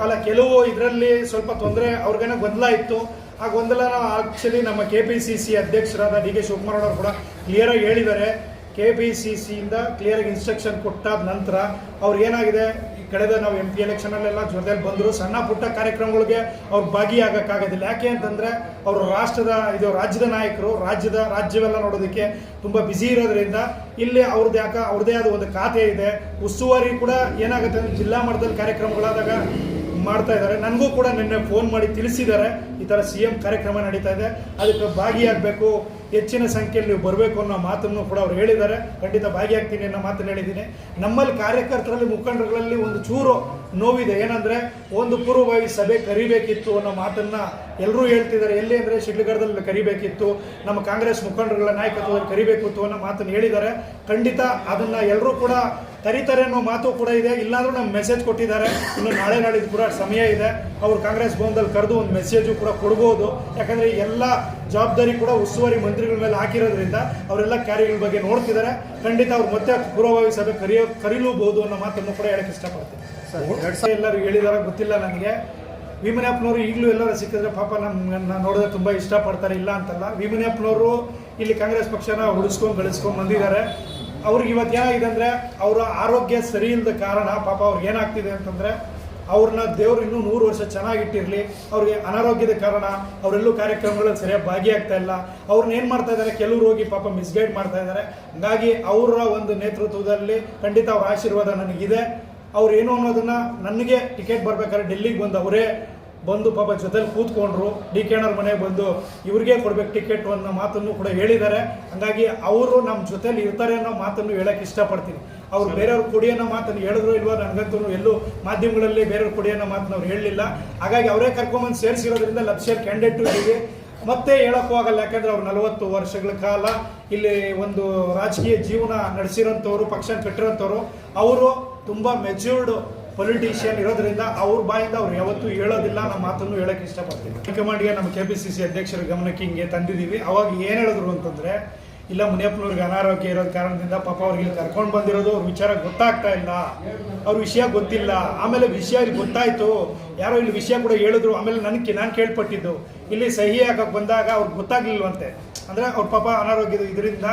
ಅಲ್ಲ, ಕೆಲವು ಇದರಲ್ಲಿ ಸ್ವಲ್ಪ ತೊಂದರೆ ಅವ್ರಿಗೇನೋ ಗೊಂದಲ ಇತ್ತು. ಆ ಗೊಂದಲನ ಆಕ್ಚುಲಿ ನಮ್ಮ ಕೆ ಪಿ ಸಿ ಸಿ ಅಧ್ಯಕ್ಷರಾದ ಡಿ ಕೆ ಶಿವಕುಮಾರ್ ಅವರು ಕೂಡ ಕ್ಲಿಯರಾಗಿ ಹೇಳಿದ್ದಾರೆ. ಕೆ ಪಿ ಸಿ ಸಿಯಿಂದ ಕ್ಲಿಯರಾಗಿ ಇನ್ಸ್ಟ್ರಕ್ಷನ್ ಕೊಟ್ಟಾದ ನಂತರ ಅವ್ರು ಏನಾಗಿದೆ? ಕಳೆದ ನಾವು ಎಂ ಪಿ ಎಲೆಕ್ಷನಲ್ಲೆಲ್ಲ ಜೊತೆಯಲ್ಲಿ ಬಂದರು. ಸಣ್ಣ ಪುಟ್ಟ ಕಾರ್ಯಕ್ರಮಗಳಿಗೆ ಅವ್ರು ಭಾಗಿಯಾಗಕ್ಕಾಗೋದಿಲ್ಲ. ಯಾಕೆ ಅಂತಂದರೆ ಅವರು ರಾಷ್ಟ್ರದ, ಇದು ರಾಜ್ಯದ ನಾಯಕರು, ರಾಜ್ಯದ ರಾಜ್ಯವೆಲ್ಲ ನೋಡೋದಕ್ಕೆ ತುಂಬ ಬ್ಯುಸಿ ಇರೋದ್ರಿಂದ ಇಲ್ಲಿ ಅವ್ರದ್ದು ಯಾಕೆ ಅವ್ರದ್ದೇ ಆದ ಒಂದು ಖಾತೆ ಇದೆ. ಉಸ್ತುವಾರಿ ಕೂಡ ಏನಾಗುತ್ತೆ ಅಂದ್ರೆ ಜಿಲ್ಲಾ ಮಟ್ಟದಲ್ಲಿ ಕಾರ್ಯಕ್ರಮಗಳಾದಾಗ ಮಾಡ್ತಾ ಇದ್ದಾರೆ. ನನಗೂ ಕೂಡ ನಿನ್ನೆ ಫೋನ್ ಮಾಡಿ ತಿಳಿಸಿದ್ದಾರೆ. ಈ ಥರ ಸಿ ಎಂ ಕಾರ್ಯಕ್ರಮ ನಡೀತಾ ಇದೆ. ಅದಕ್ಕೆ ಭಾಗಿಯಾಗಬೇಕು. ಹೆಚ್ಚಿನ ಸಂಖ್ಯೆಯಲ್ಲಿ ನೀವು ಬರಬೇಕು ಅನ್ನೋ ಮಾತನ್ನು ಕೂಡ ಅವ್ರು ಹೇಳಿದ್ದಾರೆ. ಖಂಡಿತ ಭಾಗಿಯಾಗ್ತೀನಿ ಅನ್ನೋ ಮಾತನ್ನು ಹೇಳಿದ್ದೀನಿ. ನಮ್ಮಲ್ಲಿ ಕಾರ್ಯಕರ್ತರಲ್ಲಿ, ಮುಖಂಡರುಗಳಲ್ಲಿ ಒಂದು ಚೂರು ನೋವಿದೆ. ಏನಂದರೆ ಒಂದು ಪೂರ್ವಭಾವಿ ಸಭೆ ಕರಿಬೇಕಿತ್ತು ಅನ್ನೋ ಮಾತನ್ನು ಎಲ್ಲರೂ ಹೇಳ್ತಿದ್ದಾರೆ. ಎಲ್ಲಿ ಅಂದರೆ ಶಿಡ್ಲಘಡದಲ್ಲಿ ಕರಿಬೇಕಿತ್ತು. ನಮ್ಮ ಕಾಂಗ್ರೆಸ್ ಮುಖಂಡರುಗಳ ನಾಯಕತ್ವದಲ್ಲಿ ಕರಿಬೇಕಿತ್ತು ಅನ್ನೋ ಮಾತನ್ನು ಹೇಳಿದ್ದಾರೆ. ಖಂಡಿತ ಅದನ್ನು ಎಲ್ಲರೂ ಕೂಡ ಕರೀತಾರೆ ಅನ್ನೋ ಮಾತು ಕೂಡ ಇದೆ. ಇಲ್ಲಾಂದ್ರೂ ನಮ್ಮ ಮೆಸೇಜ್ ಕೊಟ್ಟಿದ್ದಾರೆ. ಇನ್ನು ನಾಳೆ ನಾಳಿದ್ದು ಕೂಡ ಸಮಯ ಇದೆ. ಅವರು ಕಾಂಗ್ರೆಸ್ ಭವನದಲ್ಲಿ ಕರೆದು ಒಂದು ಮೆಸೇಜು ಕೂಡ ಕೊಡ್ಬೋದು. ಯಾಕಂದರೆ ಎಲ್ಲ ಜವಾಬ್ದಾರಿ ಕೂಡ ಉಸ್ತುವಾರಿ ಮಂತ್ರಿಗಳ ಮೇಲೆ ಹಾಕಿರೋದ್ರಿಂದ ಅವರೆಲ್ಲ ಕಾರ್ಯಗಳ ಬಗ್ಗೆ ನೋಡ್ತಿದ್ದಾರೆ. ಖಂಡಿತ ಅವ್ರು ಮತ್ತೆ ಪೂರ್ವಭಾವಿ ಸಭೆ ಕರೆಯೋ ಕರೀಲೂಬಹುದು ಅನ್ನೋ ಮಾತನ್ನು ಕೂಡ ಹೇಳಕ್ಕೆ ಇಷ್ಟಪಡ್ತೀನಿ. ಎಲ್ಲರೂ ಹೇಳಿದಾರ ಗೊತ್ತಿಲ್ಲ ನನಗೆ. ವಿಮನಪ್ಪನವರು ಈಗಲೂ ಎಲ್ಲರೂ ಸಿಕ್ಕಿದ್ರೆ ಪಾಪ ನಮ್ಮನ್ನು ನೋಡಿದ್ರೆ ತುಂಬ ಇಷ್ಟಪಡ್ತಾರೆ. ಇಲ್ಲ ಅಂತಲ್ಲ. ವಿಮನಪ್ಪನವರು ಇಲ್ಲಿ ಕಾಂಗ್ರೆಸ್ ಪಕ್ಷನ ಉಳಿಸ್ಕೊಂಡು ಗಳಿಸ್ಕೊಂಡು ಬಂದಿದ್ದಾರೆ. ಅವ್ರಿಗೆ ಇವತ್ತು ಏನಾಗಿದೆ ಅಂದರೆ ಅವರ ಆರೋಗ್ಯ ಸರಿ ಇಲ್ಲದ ಕಾರಣ ಪಾಪ ಅವ್ರಿಗೆ ಏನಾಗ್ತಿದೆ ಅಂತಂದರೆ ಅವ್ರನ್ನ ದೇವ್ರು ಇನ್ನೂ ನೂರು ವರ್ಷ ಚೆನ್ನಾಗಿಟ್ಟಿರಲಿ, ಅವ್ರಿಗೆ ಅನಾರೋಗ್ಯದ ಕಾರಣ ಅವರೆಲ್ಲೂ ಕಾರ್ಯಕ್ರಮಗಳಲ್ಲಿ ಸರಿಯಾಗಿ ಭಾಗಿಯಾಗ್ತಾ ಇಲ್ಲ. ಅವ್ರನ್ನ ಏನು ಮಾಡ್ತಾ ಇದ್ದಾರೆ ಕೆಲವರು ಹೋಗಿ ಪಾಪ ಮಿಸ್ಗೈಡ್ ಮಾಡ್ತಾ ಇದ್ದಾರೆ ಹಾಗಾಗಿ ಅವರ ಒಂದು ನೇತೃತ್ವದಲ್ಲಿ ಖಂಡಿತ ಅವ್ರ ಆಶೀರ್ವಾದ ನನಗಿದೆ. ಅವ್ರು ಏನು ಅನ್ನೋದನ್ನ ನನಗೆ ಟಿಕೆಟ್ ಬರ್ಬೇಕಾದ್ರೆ ಡೆಲ್ಲಿಗೆ ಬಂದು ಅವರೇ ಬಂದು ಪಾಪ ಜೊತೆಲಿ ಕೂತ್ಕೊಂಡ್ರು ಡಿ ಕೆ ಮನೆಗೆ ಬಂದು ಇವ್ರಿಗೆ ಕೊಡ್ಬೇಕು ಟಿಕೆಟ್ ಅನ್ನೋ ಮಾತನ್ನು ಕೂಡ ಹೇಳಿದ್ದಾರೆ. ಹಂಗಾಗಿ ಅವರು ನಮ್ಮ ಜೊತೆಲಿ ಇರ್ತಾರೆ ಅನ್ನೋ ಮಾತನ್ನು ಹೇಳಕ್ಕೆ ಇಷ್ಟಪಡ್ತೀನಿ. ಅವ್ರು ಬೇರೆಯವ್ರ ಕೊಡಿ ಅನ್ನೋ ಮಾತನ್ನು ಹೇಳಿದ್ರು ಇಲ್ವೋ ನನಗಂತೂ ಎಲ್ಲೂ ಮಾಧ್ಯಮಗಳಲ್ಲಿ ಬೇರೆಯವ್ರ ಕೊಡಿ ಅನ್ನೋ ಮಾತನ್ನು ಅವ್ರು ಹೇಳಲಿಲ್ಲ. ಹಾಗಾಗಿ ಅವರೇ ಕರ್ಕೊಂಬಂದು ಸೇರಿಸಿರೋದ್ರಿಂದ ಲಕ್ಷ್ಯ ಕ್ಯಾಂಡಿಡೇಟು ಇದ್ದೀವಿ. ಮತ್ತೆ ಹೇಳೋಕ್ಕೂ ಆಗಲ್ಲ ಯಾಕಂದ್ರೆ ಅವ್ರು ನಲವತ್ತು ವರ್ಷಗಳ ಕಾಲ ಇಲ್ಲಿ ಒಂದು ರಾಜಕೀಯ ಜೀವನ ನಡೆಸಿರೋಂಥವ್ರು ಪಕ್ಷ ಕಟ್ಟಿರೋಂಥವ್ರು. ಅವರು ತುಂಬ ಮೆಚ್ಯೂರ್ಡ್ ಪೊಲಿಟಿಷಿಯನ್ ಇರೋದ್ರಿಂದ ಅವ್ರ ಬಾಯಿಂದ ಅವ್ರು ಯಾವತ್ತೂ ಹೇಳೋದಿಲ್ಲ ನಮ್ಮ ಮಾತನ್ನು ಹೇಳಕ್ಕೆ ಇಷ್ಟಪಡ್ತೀನಿ. ಹೈಕಮಾಂಡ್ಗೆ ನಮ್ಮ ಕೆ ಪಿ ಸಿ ಸಿ ಅಧ್ಯಕ್ಷರ ಗಮನಕ್ಕೆ ಹಿಂಗೆ ತಂದಿದ್ದೀವಿ. ಅವಾಗ ಏನು ಹೇಳಿದ್ರು ಅಂತಂದರೆ, ಇಲ್ಲ ಮುನಿಯಪ್ಪನವ್ರಿಗೆ ಅನಾರೋಗ್ಯ ಇರೋದ ಕಾರಣದಿಂದ ಪಾಪ ಅವ್ರಿಗೆ ಕರ್ಕೊಂಡು ಬಂದಿರೋದು, ಅವ್ರ ವಿಚಾರ ಗೊತ್ತಾಗ್ತಾ ಇಲ್ಲ. ಅವ್ರ ವಿಷಯ ಗೊತ್ತಿಲ್ಲ. ಆಮೇಲೆ ವಿಷಯ ಇಲ್ಲಿ ಗೊತ್ತಾಯಿತು. ಯಾರೋ ಇಲ್ಲಿ ವಿಷಯ ಕೂಡ ಹೇಳಿದ್ರು. ಆಮೇಲೆ ನನಗೆ, ನಾನು ಕೇಳ್ಪಟ್ಟಿದ್ದು. ಇಲ್ಲಿ ಸಹಿ ಹಾಕಕ್ಕೆ ಬಂದಾಗ ಅವ್ರಿಗೆ ಗೊತ್ತಾಗ್ಲಿಲ್ವಂತೆ. ಅಂದರೆ ಅವ್ರ ಪಾಪ ಅನಾರೋಗ್ಯದ ಇದರಿಂದ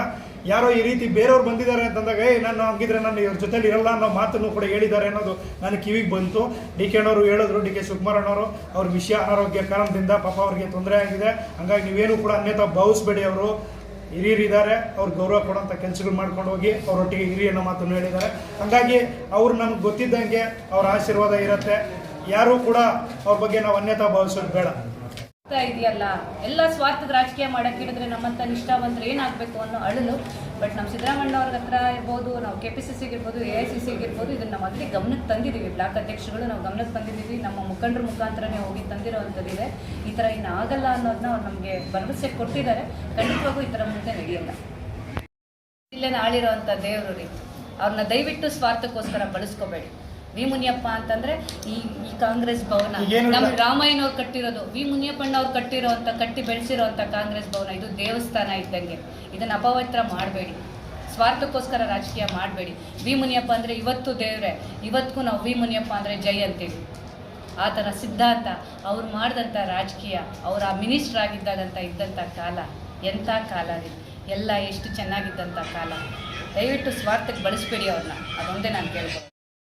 ಯಾರೋ ಈ ರೀತಿ ಬೇರೆಯವ್ರು ಬಂದಿದ್ದಾರೆ ಅಂತಂದಾಗ ಏ ನಾನು ಹಂಗಿದ್ರೆ ನಾನು ಇವ್ರ ಜೊತೆಲಿ ಇರಲ್ಲ, ಅನ್ನೋ ಮಾತನ್ನು ಕೂಡ ಹೇಳಿದ್ದಾರೆ ಅನ್ನೋದು ನನ್ನ ಕಿವಿಗೆ ಬಂತು. ಡಿ ಕೆ ಅಣ್ಣವರು ಹೇಳಿದ್ರು, ಡಿ ಕೆ ಶಿವಕುಮಾರ್ ಅಣ್ಣವರು ಅವ್ರ ವಿಷಯ ಅನಾರೋಗ್ಯ ಕಾರಣದಿಂದ ಪಾಪ ಅವ್ರಿಗೆ ತೊಂದರೆ ಆಗಿದೆ. ಹಂಗಾಗಿ ನೀವೇನು ಕೂಡ ಅನ್ಯತಾ ಭಾವಿಸ್ಬೇಡಿ ಅವರು. ಹಿರಿಯರಿದ್ದಾರೆ ಅವ್ರು ಗೌರವ ಕೊಡೋಂಥ ಕೆಲಸಗಳು ಮಾಡ್ಕೊಂಡು ಹೋಗಿ ಅವರೊಟ್ಟಿಗೆ ಹಿರಿಯ ಅನ್ನೋ ಮಾತನ್ನು ಹೇಳಿದ್ದಾರೆ. ಹಂಗಾಗಿ ಅವ್ರು ನಮ್ಗೆ ಗೊತ್ತಿದ್ದಂಗೆ ಅವ್ರ ಆಶೀರ್ವಾದ ಇರುತ್ತೆ. ಯಾರೂ ಕೂಡ ಅವ್ರ ಬಗ್ಗೆ ನಾವು ಅನ್ಯತಾ ಭಾವಿಸೋದು ಬೇಡ. ಇದೆಯಲ್ಲ? ಎಲ್ಲ ಸ್ವಾರ್ಥದ ರಾಜಕೀಯ ಮಾಡಕ್ಕೆ ಹಿಡಿದ್ರೆ ನಮ್ಮಂತ ನಿಷ್ಠಾವಂತರು ಏನಾಗಬೇಕು ಅನ್ನೋ ಅಳಲು. ಬಟ್ ನಮ್ಮ ಸಿದ್ದರಾಮಣ್ಣ ಅವ್ರ ಹತ್ರ ಇರ್ಬೋದು, ನಾವು ಕೆ ಪಿ ಸಿ ಸಿಗಿರ್ಬೋದು ಎ ಐ ಸಿ ಸಿಗಿರ್ಬೋದು ಇದನ್ನು ನಾವು ಮೊದಲೇ ಗಮನಕ್ಕೆ ತಂದಿದ್ದೀವಿ. ಬ್ಲಾಕ್ ಅಧ್ಯಕ್ಷಗಳು ನಾವು ಗಮನಕ್ಕೆ ತಂದಿದ್ದೀವಿ. ನಮ್ಮ ಮುಖಂಡರ ಮುಖಾಂತರನೇ ಹೋಗಿ ತಂದಿರೋವಂಥದ್ದಿದೆ ಈ ಥರ ಇನ್ನು ಆಗಲ್ಲ ಅನ್ನೋದನ್ನ ಅವ್ರು ನಮಗೆ ಭರವಸೆ ಕೊಟ್ಟಿದ್ದಾರೆ. ಖಂಡಿತವಾಗೂ ಈ ಥರ ಮುಂದೆ ನಡೆಯಲ್ಲ. ಜಿಲ್ಲೆನ ಆಳಿರೋವಂಥ ದೇವರು ರೀ. ಅವ್ರನ್ನ ದಯವಿಟ್ಟು ಸ್ವಾರ್ಥಕ್ಕೋಸ್ಕರ ಬಳಸ್ಕೋಬೇಡಿ. ವಿ ಮುನಿಯಪ್ಪ ಅಂತಂದ್ರೆ ಈ ಈ ಕಾಂಗ್ರೆಸ್ ಭವನ. ನಮ್ ನಮ್ಮ. ರಾಮಾಯಣ ಅವ್ರು ಕಟ್ಟಿರೋದು. ವಿ ಮುನಿಯಪ್ಪಣ್ಣ ಅವ್ರು ಕಟ್ಟಿ ಅಂತ ಕಾಂಗ್ರೆಸ್ ಭವನ. ಇದು ದೇವಸ್ಥಾನ ಇದ್ದಂಗೆ. ಇದನ್ನ ಅಪವಿತ್ರ ಮಾಡಬೇಡಿ. ಸ್ವಾರ್ಥಕ್ಕೋಸ್ಕರ ರಾಜಕೀಯ ಮಾಡಬೇಡಿ. ವಿ ಮುನಿಯಪ್ಪ ಅಂದ್ರೆ ಇವತ್ತು ದೇವ್ರೆ. ಇವತ್ತಿಗೂ ನಾವು ವಿ ಮುನಿಯಪ್ಪ ಅಂದ್ರೆ ಜೈ ಅಂತೀವಿ ಆತನ ಸಿದ್ಧಾಂತ. ಅವ್ರು ಮಾಡಿದಂತ ರಾಜಕೀಯ ಅವರ ಮಿನಿಸ್ಟರ್ ಆಗಿದ್ದಾಗಂತ ಇದ್ದಂತ ಕಾಲ. ಎಂಥ ಕಾಲ ರೀ ಎಲ್ಲ ಎಷ್ಟು ಚೆನ್ನಾಗಿದ್ದಂಥ ಕಾಲ. ದಯವಿಟ್ಟು ಸ್ವಾರ್ಥಕ್ಕೆ ಬಳಸಬೇಡಿ ಅವ್ರನ್ನ. ಅದೊಂದೇ ನಾನು ಕೇಳ್ಬೋದು